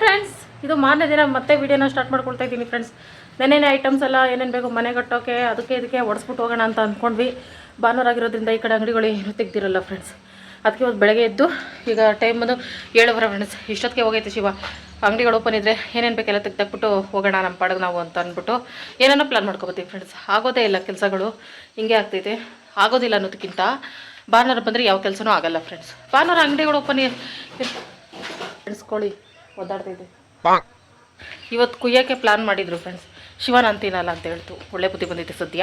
Friends ಇದು ಮಾರನೇ ದಿನ ಮತ್ತೆ ವಿಡಿಯೋನ ಸ್ಟಾರ್ಟ್ ಮಾಡ್ಕೊಳ್ತಾ ಇದ್ದೀನಿ ಫ್ರೆಂಡ್ಸ್ ನೆನ್ನೆನೇ ಐಟಮ್ಸ್ ಎಲ್ಲ ಏನೇನು ಬೇಕು ಮನೆ ಕಟ್ಟೋಕೆ, ಅದಕ್ಕೆ ಇದಕ್ಕೆ ಒಡಿಸ್ಬಿಟ್ಟು ಹೋಗೋಣ ಅಂತ ಅಂದ್ಕೊಂಡ್ವಿ ಭಾನುವಾರ ಆಗಿರೋದ್ರಿಂದ ಈ ಕಡೆ ಅಂಗಡಿಗಳು ಏನು ತೆಗ್ದಿರಲ್ಲ ಫ್ರೆಂಡ್ಸ್ ಅದಕ್ಕೆ ಇವತ್ತು ಬೆಳಗ್ಗೆ ಎದ್ದು ಈಗ ಟೈಮ್ ಬಂದು ಏಳುವರೆ ಫ್ರೆಂಡ್ಸ್ ಇಷ್ಟೊತ್ತಿಗೆ ಹೋಗೈತೆ ಶಿವ. ಅಂಗಡಿಗಳು ಓಪನ್ ಇದ್ದರೆ ಏನೇನು ಬೇಕೆಲ್ಲ ತೆಗ್ದಾಕ್ಬಿಟ್ಟು ಹೋಗೋಣ ನಮ್ಮ ಪಾಡಿಗೆ ನಾವು ಅಂತ ಅಂದ್ಬಿಟ್ಟು ಏನೇನೋ ಪ್ಲ್ಯಾನ್ ಮಾಡ್ಕೊಬೋತೀವಿ ಫ್ರೆಂಡ್ಸ್ ಆಗೋದೇ ಇಲ್ಲ ಕೆಲಸಗಳು. ಹಿಂಗೆ ಆಗ್ತೈತೆ. ಆಗೋದಿಲ್ಲ ಅನ್ನೋದಕ್ಕಿಂತ ಭಾನುವಾರ ಬಂದರೆ ಯಾವ ಕೆಲಸನೂ ಆಗಲ್ಲ ಫ್ರೆಂಡ್ಸ್ ಭಾನುವಾರ ಅಂಗಡಿಗಳು ಓಪನ್ ಫ್ರೆಂಡ್ಸ್ ಕೋಳಿ ಒದ್ದಾಡ್ತೈತೆ ಇವತ್ತು ಕುಯ್ಯೋಕ್ಕೆ ಪ್ಲ್ಯಾನ್ ಮಾಡಿದ್ರು ಫ್ರೆಂಡ್ಸ್ ಶಿವನ ಅಂತೀನಲ್ಲ ಅಂತ ಹೇಳ್ತು. ಒಳ್ಳೆ ಬುದ್ಧಿ ಬಂದಿತ್ತು ಸದ್ಯ.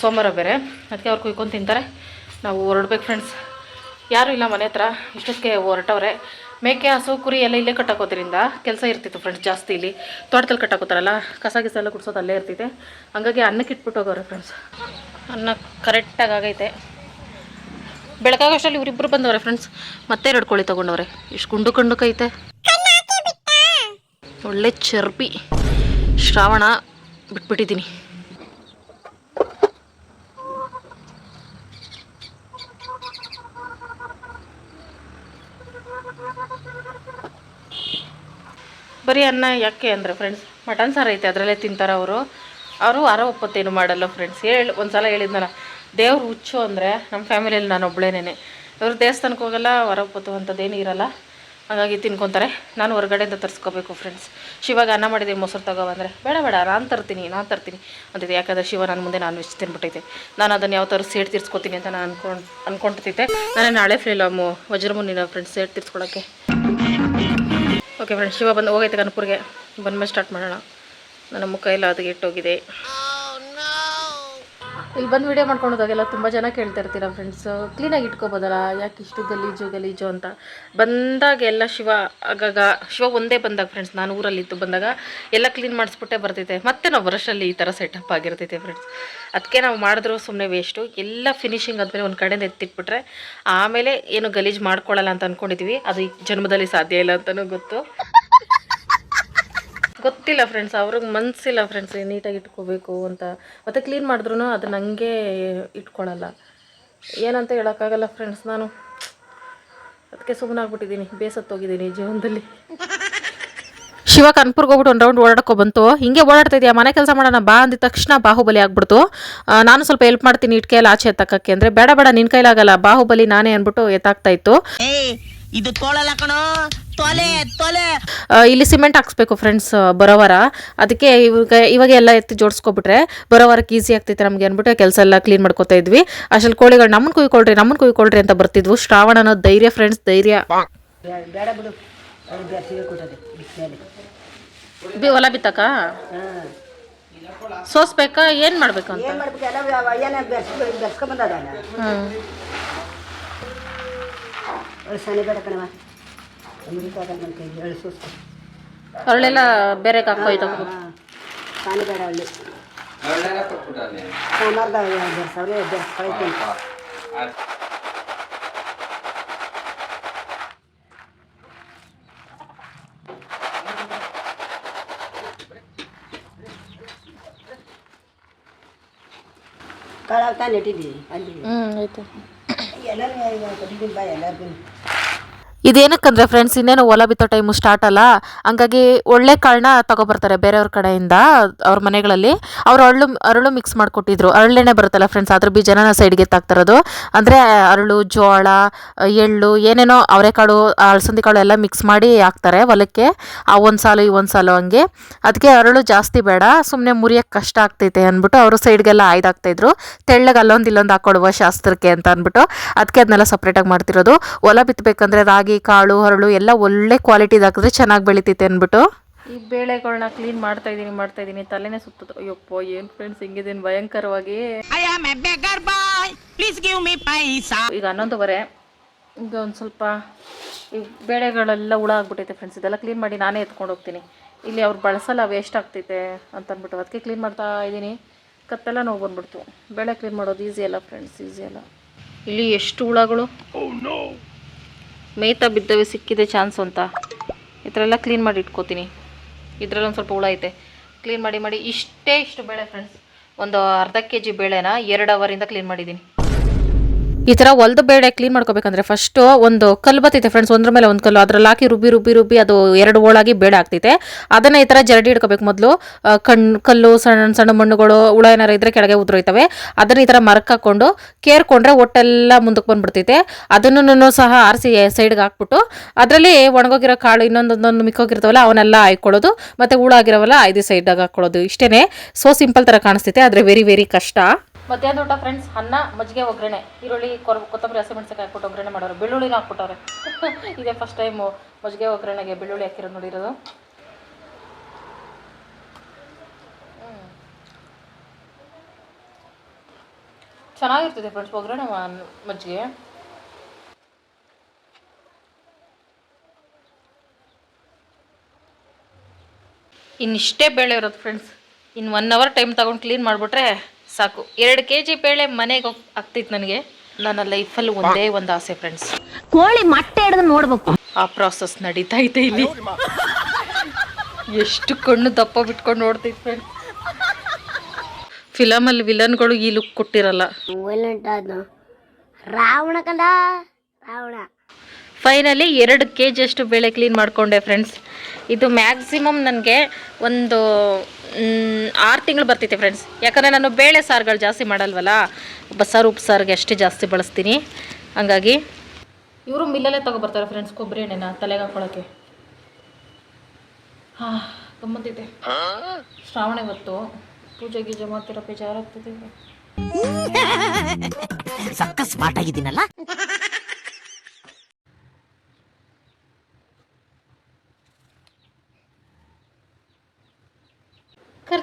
ಸೋಮವಾರ ಬೇರೆ. ಅದಕ್ಕೆ ಅವ್ರು ಕುಯ್ಕೊಂಡು ತಿಂತಾರೆ. ನಾವು ಹೊರಡ್ಬೇಕು ಫ್ರೆಂಡ್ಸ್ ಯಾರೂ ಇಲ್ಲ ಮನೆ ಹತ್ರ. ಇಷ್ಟಕ್ಕೆ ಹೊರಟವ್ರೆ. ಮೇಕೆ ಹಸು ಕುರಿ ಎಲ್ಲ ಇಲ್ಲೇ ಕಟ್ಟಾಕೋದ್ರಿಂದ ಕೆಲಸ ಇರ್ತಿತ್ತು ಫ್ರೆಂಡ್ಸ್ ಜಾಸ್ತಿ ಇಲ್ಲಿ. ತೋಟದಲ್ಲಿ ಕಟ್ಟಾಕೋತಾರಲ್ಲ ಕಸ ಗಿಸ ಎಲ್ಲ ಕುಡ್ಸೋದು ಅಲ್ಲೇ ಇರ್ತೈತೆ ಹಂಗಾಗಿ ಅನ್ನಕ್ಕೆ ಇಟ್ಬಿಟ್ಟು ಹೋಗೋರು ಫ್ರೆಂಡ್ಸ್ ಅನ್ನ ಕರೆಕ್ಟಾಗಿ ಆಗೈತೆ. ಬೆಳಗಾಗೋಷ್ಟರಲ್ಲಿ ಇವರಿಬ್ಬರು ಬಂದವ್ರೆ ಫ್ರೆಂಡ್ಸ್ ಮತ್ತೆ ಎರಡು ಕೋಳಿ ತೊಗೊಂಡವ್ರೆ. ಇಷ್ಟು ಗುಂಡು ಕಂಡುಕೈತೆ. ಒಳ್ಳೆ ಚರ್ಬಿ ಶ್ರಾವಣ ಬಿಟ್ಬಿಟ್ಟಿದ್ದೀನಿ. ಬರೀ ಅನ್ನ ಯಾಕೆ ಅಂದರೆ ಫ್ರೆಂಡ್ಸ್ ಮಟನ್ ಸಾರು ಐತೆ, ಅದರಲ್ಲೇ ತಿಂತಾರೆ ಅವರು. ಅವರು ವಾರ ಒಪ್ಪತ್ತೇನು ಮಾಡಲ್ಲ ಫ್ರೆಂಡ್ಸ್ ಹೇಳಿ ಒಂದು ಸಲ ಹೇಳಿದ್ನಲ್ಲ, ದೇವ್ರು ಹುಚ್ಚು ಅಂದರೆ ನಮ್ಮ ಫ್ಯಾಮಿಲಿಯಲ್ಲಿ ನಾನು ಒಬ್ಬಳೇನೇ ಇವರು ದೇವಸ್ಥಾನಕ್ಕೆ ಹೋಗಲ್ಲ ಹೊರ ಒಪ್ಪತ್ತು ಅಂಥದ್ದೇನು ಇರಲ್ಲ. ಹಾಗಾಗಿ ತಿನ್ಕೊತಾರೆ. ನಾನು ಹೊರಗಡೆಯಿಂದ ತರಿಸ್ಕೋಬೇಕು ಫ್ರೆಂಡ್ಸ್ ಶಿವಾಗ ಅನ್ನ ಮಾಡಿದ್ದೀನಿ ಮೊಸರು ತಗೊಬಂದರೆ ಬೇಡ ಬೇಡ, ನಾನು ತರ್ತೀನಿ ನಾನು ತರ್ತೀನಿ ಅಂತಿದ್ದೆ ಯಾಕಂದರೆ ಶಿವ ನನ್ನ ಮುಂದೆ ನಾನು ವೆಜ್ ತಿನ್ಬಿಟ್ಟೈತೆ ನಾನು ಅದನ್ನು ಯಾವ ಥರ ಸೇಡ್ ತೀರ್ಸ್ಕೊತೀನಿ ಅಂತ ನಾನು ಅನ್ಕೊಂಡು ಅಂದ್ಕೊಂಡಿದ್ದೆ ನಾನು ನಾಳೆ ಫಿಲಮು ವಜ್ರಮುನಿನ ಫ್ರೆಂಡ್ಸ್ ಸೇಡ್ ತೀರ್ಸ್ಕೊಳಕ್ಕೆ. ಓಕೆ ಫ್ರೆಂಡ್ಸ್ ಶಿವ ಬಂದು ಹೋಗೈತೆ ಕನಪುರ್ಗೆ ಬಂದ್ಮೇಲೆ ಸ್ಟಾರ್ಟ್ ಮಾಡೋಣ. ನನ್ನ ಮುಖ ಎಲ್ಲ ಅದಕ್ಕೆ ಇಟ್ಟೋಗಿದೆ. ಇಲ್ಲಿ ಬಂದು ವೀಡಿಯೋ ಮಾಡ್ಕೊಂಡು ಹೋದಾಗೆಲ್ಲ ತುಂಬ ಜನ ಕೇಳ್ತಾ ಇರ್ತೀರ ಫ್ರೆಂಡ್ಸ್ ಕ್ಲೀನಾಗಿ ಇಟ್ಕೋಬೋದಲ್ಲ? ಯಾಕೆ ಇಷ್ಟು ಗಲೀಜು ಗಲೀಜು ಅಂತ? ಬಂದಾಗ ಎಲ್ಲ ಶಿವ, ಆಗಾಗ ಶಿವ ಒಂದೇ ಬಂದಾಗ ಫ್ರೆಂಡ್ಸ್ ನಾನು ಊರಲ್ಲಿದ್ದು ಬಂದಾಗ ಎಲ್ಲ ಕ್ಲೀನ್ ಮಾಡಿಸ್ಬಿಟ್ಟೆ ಬರ್ತೈತೆ ಮತ್ತೆ ನಾವು ಬ್ರಷಲ್ಲಿ ಈ ಥರ ಸೆಟಪ್ ಆಗಿರ್ತೈತೆ ಫ್ರೆಂಡ್ಸ್ ಅದಕ್ಕೆ ನಾವು ಮಾಡಿದ್ರು ಸುಮ್ಮನೆ ವೇಸ್ಟು ಎಲ್ಲ ಫಿನಿಶಿಂಗ್ ಆದಮೇಲೆ ಒಂದು ಕಡೆಯಿಂದ ಎತ್ತಿಟ್ಬಿಟ್ರೆ ಆಮೇಲೆ ಏನು ಗಲೀಜು ಮಾಡ್ಕೊಳ್ಳಲ್ಲ ಅಂತ ಅಂದ್ಕೊಂಡಿದ್ವಿ ಅದು ಜನ್ಮದಲ್ಲಿ ಸಾಧ್ಯ ಇಲ್ಲ ಅಂತಲೂ ಗೊತ್ತು. ಗೊತ್ತಿಲ್ಲ ಫ್ರೆಂಡ್ಸ್ ಅವ್ರಿಗೆ ಮನಸ್ಸಿಲ್ಲ ಫ್ರೆಂಡ್ಸ್ ನೀಟಾಗಿ ಇಟ್ಕೋಬೇಕು ಅಂತ. ಮತ್ತು ಕ್ಲೀನ್ ಮಾಡಿದ್ರು ಅದನ್ನ ನನಗೆ ಇಟ್ಕೊಳ್ಳಲ್ಲ ಏನಂತ ಹೇಳೋಕ್ಕಾಗಲ್ಲ ಫ್ರೆಂಡ್ಸ್ ನಾನು ಅದಕ್ಕೆ ಸುಮ್ಮನೆ ಆಗ್ಬಿಟ್ಟಿದ್ದೀನಿ ಬೇಸತ್ತೋಗಿದ್ದೀನಿ ಜೀವನದಲ್ಲಿ. ಶಿವ ಕನ್ಪುರ್ಗೆ ಹೋಗ್ಬಿಟ್ಟು ಒಂದು ರೌಂಡ್ ಓಡಾಡ್ಕೊ ಬಂತು. ಹಿಂಗೆ ಓಡಾಡ್ತಾ ಇದೆಯಾ? ಮನೆ ಕೆಲಸ ಮಾಡೋಣ ಬಾ ಅಂದಿದ ತಕ್ಷಣ ಬಾಹುಬಲಿ ಆಗ್ಬಿಡ್ತು. ನಾನು ಸ್ವಲ್ಪ ಹೆಲ್ಪ್ ಮಾಡ್ತೀನಿ ಇಟ್ಕೆಲ್ಲ ಆಚೆ ಎತ್ತಕ್ಕೆ ಅಂದರೆ ಬೇಡ ಬೇಡ ನಿನ್ನ ಕೈಲಾಗಲ್ಲ. ಬಾಹುಬಲಿ ನಾನೇ ಅಂದ್ಬಿಟ್ಟು ಎತ್ತಾಗ್ತಾ ಇತ್ತು. ಇದು ತೋಳಲ್ಲ ಕಣೋ. ತೊಲೆ ತೊಲೆ. ಇಲ್ಲಿ ಸಿಮೆಂಟ್ ಹಾಕ್ಸ್ಬೇಕು ಫ್ರೆಂಡ್ಸ್ ಬರೋವಾರ ಅದಕ್ಕೆ ಇವಾಗ ಇವಾಗ ಎಲ್ಲ ಎತ್ತಿ ಜೋಡಿಸ್ಕೊಬಿಟ್ರೆ ಬರೋವಾರಕ್ಕೆ ಈಸಿ ಆಗ್ತೈತೆ ನಮಗೆ ಅಂದ್ಬಿಟ್ಟು ಕೆಲಸ ಎಲ್ಲ ಕ್ಲೀನ್ ಮಾಡ್ಕೊತಾ ಇದ್ವಿ. ಅಷ್ಟ್ರಲ್ಲಿ ಕೋಳಿಗಳು ನಮ್ಮನ್ನು ಕುಯ್ಕೊಳ್ರಿ ನಮ್ಮನ್ನು ಕುಯ್ಕೊಳ್ರಿ ಅಂತ ಬರ್ತಿದ್ವು. ಶ್ರಾವಣ ಅನ್ನೋ ಧೈರ್ಯ ಫ್ರೆಂಡ್ಸ್ ಧೈರ್ಯ. ಹೊಲ ಬಿತ್ತಕ್ಕ? ಸೋಸ್ಬೇಕಾ? ಏನು ಮಾಡ್ಬೇಕು? ಅಂತ ಅಳಸನೆ ಬೇಡ ಕಣವ ಅಮೃತ ನನ್ನ ಕೈಗೆ ಅಳಿಸೋಸ್ಕೊ ಅರಳೆಲ್ಲ ಬೇರೆ ಹಾಕೋಯ್ತು ಹಾಂ ಸಾನಿ ಬೇಡ ಅಲ್ಲಿ ಸಾಮಾರ್ದ ಬೆರ್ಸವ್ರೆ ಬೆರ್ಸ್ಕೊಳೈತೆ ಅಂತ ಕಾಳಾಗ ತಾನು ಇಟ್ಟಿದ್ದೀವಿ ಅಲ್ಲಿ ಹ್ಞೂ ಆಯ್ತು ಎಲ್ಲರೂ ಕೊಟ್ಟಿದ್ದೀನಿ ಬಾ ಎಲ್ಲರಿಗೂ ಇದೇನಕ್ಕಂದ್ರೆ ಫ್ರೆಂಡ್ಸ್ ಇನ್ನೇನು ಹೊಲ ಬಿತ್ತೋ ಟೈಮು ಸ್ಟಾರ್ಟ್ ಅಲ್ಲ. ಹಂಗಾಗಿ ಒಳ್ಳೆ ಕಾಳನ್ನ ತಗೊಬರ್ತಾರೆ ಬೇರೆಯವ್ರ ಕಡೆಯಿಂದ, ಅವ್ರ ಮನೆಗಳಲ್ಲಿ. ಅವ್ರು ಅರಳು ಅರಳು ಮಿಕ್ಸ್ ಮಾಡಿಕೊಟ್ಟಿದ್ರು. ಅರಳೆಣ್ಣೆ ಬರುತ್ತಲ್ಲ ಫ್ರೆಂಡ್ಸ್ ಅದ್ರ ಬೀಜನ ಸೈಡ್ಗೆ ತಾಕ್ತಿರೋದು. ಅಂದರೆ ಅರಳು, ಜೋಳ, ಎಳ್ಳು, ಏನೇನೋ ಅವರೆಕಾಳು ಅಳಸಂದಿ ಕಾಳು ಎಲ್ಲ ಮಿಕ್ಸ್ ಮಾಡಿ ಹಾಕ್ತಾರೆ ಹೊಲಕ್ಕೆ. ಆ ಒಂದು ಸಾಲು, ಈ ಒಂದು ಸಾಲು ಹಂಗೆ. ಅದಕ್ಕೆ ಅರಳು ಜಾಸ್ತಿ ಬೇಡ. ಸುಮ್ಮನೆ ಮುರಿಯೋಕ್ಕೆ ಕಷ್ಟ ಆಗ್ತೈತೆ ಅಂದ್ಬಿಟ್ಟು ಅವರು ಸೈಡ್ಗೆಲ್ಲ ಆಯ್ದಾಗ್ತಾಯಿದ್ರು ತೆಳ್ಳಗೆ ಅಲ್ಲೊಂದು ಇಲ್ಲೊಂದು ಹಾಕ್ಕೊಡುವ ಶಾಸ್ತ್ರಕ್ಕೆ ಅಂತ ಅಂದ್ಬಿಟ್ಟು. ಅದಕ್ಕೆ ಅದನ್ನೆಲ್ಲ ಸಪ್ರೇಟಾಗಿ ಮಾಡ್ತಿರೋದು. ಹೊಲ ಬಿತ್ತಬೇಕಂದ್ರೆ ರಾಗಿ ಕಾಳು ಹರಳು ಎಲ್ಲ ಒಳ್ಳೆ ಕ್ವಾಲಿಟಿದು ಹಾಕಿದ್ರೆ ಚೆನ್ನಾಗಿ ಬೆಳಿತೈತೆ ಅಂದ್ಬಿಟ್ಟು. ಈ ಬೇಳೆಗಳನ್ನ ಕ್ಲೀನ್ ಮಾಡ್ತಾ ಇದ್ದೀನಿ ಮಾಡ್ತಾ ಇದ್ದೀನಿ ತಲೆನೇ ಸುತ್ತದ ಅಯ್ಯಪ್ಪ ಏನು ಫ್ರೆಂಡ್ಸ್ ಹಿಂಗಿದ್ದೀನಿ ಭಯಂಕರವಾಗಿ. ಈಗ ಹನ್ನೊಂದುವರೆ. ಈಗ ಒಂದು ಸ್ವಲ್ಪ ಈ ಬೇಳೆಗಳೆಲ್ಲ ಹುಳ ಆಗ್ಬಿಟ್ಟೈತೆ ಫ್ರೆಂಡ್ಸ್ ಇದೆಲ್ಲ ಕ್ಲೀನ್ ಮಾಡಿ ನಾನೇ ಎತ್ಕೊಂಡು ಹೋಗ್ತೀನಿ. ಇಲ್ಲಿ ಅವ್ರು ಬಳಸಲ್ಲ ವೇಸ್ಟ್ ಆಗ್ತೈತೆ ಅಂತ ಅಂದ್ಬಿಟ್ಟು ಅದಕ್ಕೆ ಕ್ಲೀನ್ ಮಾಡ್ತಾ ಇದ್ದೀನಿ ಕತ್ತೆಲ್ಲ ನೋವು ಬಂದ್ಬಿಡ್ತು. ಬೇಳೆ ಕ್ಲೀನ್ ಮಾಡೋದು ಈಸಿ ಅಲ್ಲ ಫ್ರೆಂಡ್ಸ್ ಈಸಿ ಅಲ್ಲ. ಇಲ್ಲಿ ಎಷ್ಟು ಹುಳಗಳು? ಮೇಯ್ತಾ ಬಿದ್ದವೆ ಸಿಕ್ಕಿದೆ ಚಾನ್ಸ್ ಅಂತ. ಈ ಥರ ಎಲ್ಲ ಕ್ಲೀನ್ ಮಾಡಿ ಇಟ್ಕೋತೀನಿ. ಇದರಲ್ಲಿ ಒಂದು ಸ್ವಲ್ಪ ಹುಳ ಐತೆ. ಕ್ಲೀನ್ ಮಾಡಿ ಮಾಡಿ, ಇಷ್ಟೇ ಇಷ್ಟು ಬೇಳೆ ಫ್ರೆಂಡ್ಸ್ ಒಂದು ಅರ್ಧ ಕೆ ಜಿ ಬೇಳೆನ ಎರಡು ಅವರಿಂದ ಕ್ಲೀನ್ ಮಾಡಿದ್ದೀನಿ. ಈ ಥರ ಒಲ್ದು ಬೇಳೆ ಕ್ಲೀನ್ ಮಾಡ್ಕೋಬೇಕಂದ್ರೆ ಫಸ್ಟು ಒಂದು ಕಲ್ಲು ಬತ್ತೈತೆ ಫ್ರೆಂಡ್ಸ್ ಒಂದ್ರ ಮೇಲೆ ಒಂದು ಕಲ್ಲು. ಅದ್ರಲ್ಲಿ ಹಾಕಿ ರುಬ್ಬಿ ರುಬ್ಬಿ ರುಬ್ಬಿ ಅದು ಎರಡು ಹೋಳಾಗಿ ಬೇಳೆ ಆಗ್ತೈತೆ. ಅದನ್ನ ಈ ಥರ ಜರಡಿ ಇಡ್ಕೋಬೇಕು ಮೊದಲು. ಕಣ್ಣು ಕಲ್ಲು ಸಣ್ಣ ಸಣ್ಣ ಮಣ್ಣುಗಳು, ಹುಳ ಏನಾರ ಇದ್ರೆ ಕೆಳಗೆ ಉದುರೋಯ್ತವೆ. ಅದನ್ನ ಈ ಥರ ಮರಕ್ಕೆ ಹಾಕೊಂಡು ಕೇರ್ಕೊಂಡ್ರೆ ಒಟ್ಟೆಲ್ಲ ಮುಂದಕ್ಕೆ ಬಂದ್ಬಿಡ್ತೈತೆ. ಅದನ್ನು ಸಹ ಆರಿಸಿ ಸೈಡ್ಗೆ ಹಾಕ್ಬಿಟ್ಟು ಅದರಲ್ಲಿ ಒಣಗೋಗಿರೋ ಕಾಳು ಇನ್ನೊಂದೊಂದೊಂದು ಮಿಕ್ಕೋಗಿರ್ತವಲ್ಲ, ಅವನ್ನೆಲ್ಲ ಆಯ್ಕೊಳ್ಳೋದು ಮತ್ತೆ ಹುಳ ಆಗಿರೋವಲ್ಲ ಐದು ಸೈಡಾಗ ಹಾಕೊಳ್ಳೋದು. ಇಷ್ಟೇ ಸೊ ಸಿಂಪಲ್ ಥರ ಕಾಣಿಸ್ತೈತೆ, ಆದರೆ ವೆರಿ ವೆರಿ ಕಷ್ಟ. ಮಧ್ಯಾಹ್ನ ಊಟ ಫ್ರೆಂಡ್ಸ್ ಅನ್ನ, ಮಜ್ಜಿಗೆ, ಒಗ್ಗರಣೆ. ಈರುಳ್ಳಿ, ಕೊರ್ ಕೊತ್ತಂಬರಿ ಹಸಿಮೆಣ್ಸಿಕಾಯಿ ಹಾಕ್ಬಿಟ್ಟು ಒಗ್ಗರಣೆ ಮಾಡೋರು. ಬೆಳ್ಳುಳ್ಳಿನ ಹಾಕ್ಬಿಟ್ಟವ್ರೆ ಇದೇ ಫಸ್ಟ್ ಟೈಮು ಮಜ್ಜಿಗೆ, ಒಗ್ಗರಣೆಗೆ ಬೆಳ್ಳುಳ್ಳಿ ಹಾಕಿರೋದು ನೋಡಿರೋದು. ಚೆನ್ನಾಗಿರ್ತದೆ ಫ್ರೆಂಡ್ಸ್ ಒಗ್ಗರಣೆ ಮಜ್ಜಿಗೆ. ಇನ್ನಿಷ್ಟೇ ಬೇಳೆ ಇರೋದು ಫ್ರೆಂಡ್ಸ್ ಇನ್ನು ಒನ್ ಅವರ್ ಟೈಮ್ ತಗೊಂಡು ಕ್ಲೀನ್ ಮಾಡಿಬಿಟ್ರೆ ಸಾಕು. ಎರಡು ಕೆ ಜಿ ಬೇಳೆ ಮನೆಗೆ ಆಗ್ತಿತ್ತು ಆಗ್ತೈತೆ ನನಗೆ. ನನ್ನ ಲೈಫಲ್ಲಿ ಒಂದೇ ಒಂದು ಆಸೆ ಫ್ರೆಂಡ್ಸ್ ಕೋಳಿ ಮೊಟ್ಟೆ ಹಿಡಿದು ನೋಡ್ಬೇಕು. ಆ ಪ್ರಾಸೆಸ್ ನಡೀತಾ ಇದೆ ಇಲ್ಲಿ. ಎಷ್ಟು ಕಣ್ಣು ದಪ್ಪ ಬಿಟ್ಕೊಂಡು ನೋಡ್ತಿತ್ತು ಫ್ರೆಂಡ್ಸ್ ಫಿಲಮಲ್ಲಿ ವಿಲನ್ಗಳು ಈ ಲುಕ್ ಕೊಟ್ಟಿರಲ್ಲ. ರಾವಣ ಕಂದ? ರಾವಣ. ಫೈನಲಿ ಎರಡು ಕೆ ಜಿಯಷ್ಟು ಬೇಳೆ ಕ್ಲೀನ್ ಮಾಡಿಕೊಂಡೆ ಫ್ರೆಂಡ್ಸ್ ಇದು ಮ್ಯಾಕ್ಸಿಮಮ್ ನನಗೆ ಒಂದು ಆರು ತಿಂಗಳು ಬರ್ತೈತೆ ಫ್ರೆಂಡ್ಸ್ ಯಾಕಂದರೆ ನಾನು ಬೇಳೆ ಸಾರುಗಳು ಜಾಸ್ತಿ ಮಾಡಲ್ವಲ್ಲ? ಬಸ್ಸಾರು, ಉಪ್ಸಾರಿಗೆ ಅಷ್ಟೇ ಜಾಸ್ತಿ ಬಳಸ್ತೀನಿ. ಹಂಗಾಗಿ ಇವರು ಮಿಲ್ಲಲ್ಲೇ ತೊಗೊಬರ್ತಾರೆ ಫ್ರೆಂಡ್ಸ್ ಕೊಬ್ಬರಿ ಎಣ್ಣೆನ ತಲೆಗೆ ಹಾಕೊಳ್ಳೋಕ್ಕೆ ಹಾಂ, ಗಮ್ಮತ್ತಿದೆ. ಶ್ರಾವಣ ಇವತ್ತು. ಪೂಜೆ ಗೀಜೆ ಮಾಡ್ತಿರೋ ಬೇಜಾರಾಗ್ತದೆ. ಸಕ್ಕ ಸ್ಮಾರ್ಟ್ ಆಗಿದ್ದೀನಲ್ಲ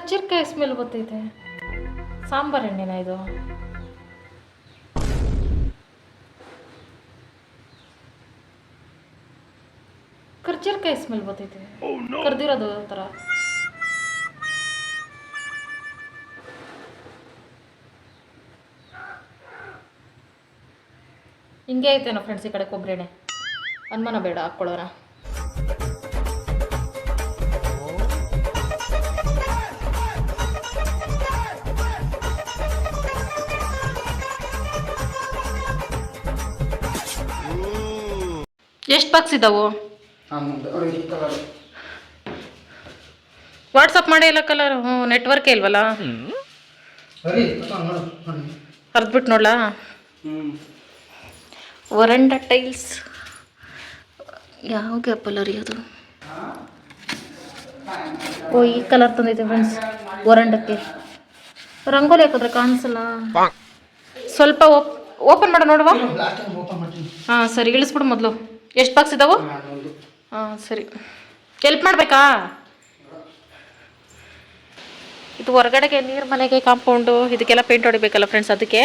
ಕರ್ಚಿರ್ಕಾಯಿ ಸ್ಮೆಲ್ ಗೊತ್ತೈತೆ? ಸಾಂಬಾರ್ ಎಣ್ಣೆನ ಇದು? ಕರ್ಚಿರ್ಕಾಯಿ ಸ್ಮೆಲ್ ಗೊತ್ತೈತೆ. ಕರ್ದಿರೋದು ಥರ ಹಿಂಗೆ ಐತೇನೋ ಫ್ರೆಂಡ್ಸ್ ಈ ಕಡೆ ಕೊಬ್ಬರಿ ಎಣ್ಣೆ. ಅನುಮಾನ ಬೇಡ ಹಾಕ್ಕೊಳ್ಳೋಣ. ಬಾಕ್ಸ್ ಇದ್ದಾವು ವಾಟ್ಸಪ್ ಮಾಡಿ ಇಲ್ಲ ಕಲರ್ ಹ್ಞೂ ನೆಟ್ವರ್ಕೇ ಇಲ್ವಲ್ಲ? ಹರಿದ್ಬಿಟ್ಟು ನೋಡ್ಲಾ? ವರಂಡ ಟೈಲ್ಸ್ ಯಾವ ಗ್ಯಾಪಲ್ಲರಿ ಅದು ಓ ಈ ಕಲರ್ ತಂದೈತೆ ಫ್ರೆಂಡ್ಸ್ ವರಂಡಕ್ಕೆ ರಂಗೋಲಿ ಹಾಕಿದ್ರೆ ಕಾಣಿಸಲ್ಲ. ಸ್ವಲ್ಪ ಓಪನ್ ಮಾಡ ನೋಡುವ. ಹಾಂ ಸರಿ ಇಳಿಸ್ಬಿಡು ಮೊದಲು. ಎಷ್ಟು ಬಾಕ್ಸ್ ಇದಾವು? ಹಾಂ ಸರಿ. ಹೆಲ್ಪ್ ಮಾಡಬೇಕಾ? ಇದು ಹೊರಗಡೆಗೆ ನೀರು ಮನೆಗೆ ಕಾಂಪೌಂಡು ಇದಕ್ಕೆಲ್ಲ ಪೇಂಟ್ ಹೊಡಿಬೇಕಲ್ಲ ಫ್ರೆಂಡ್ಸ್ ಅದಕ್ಕೆ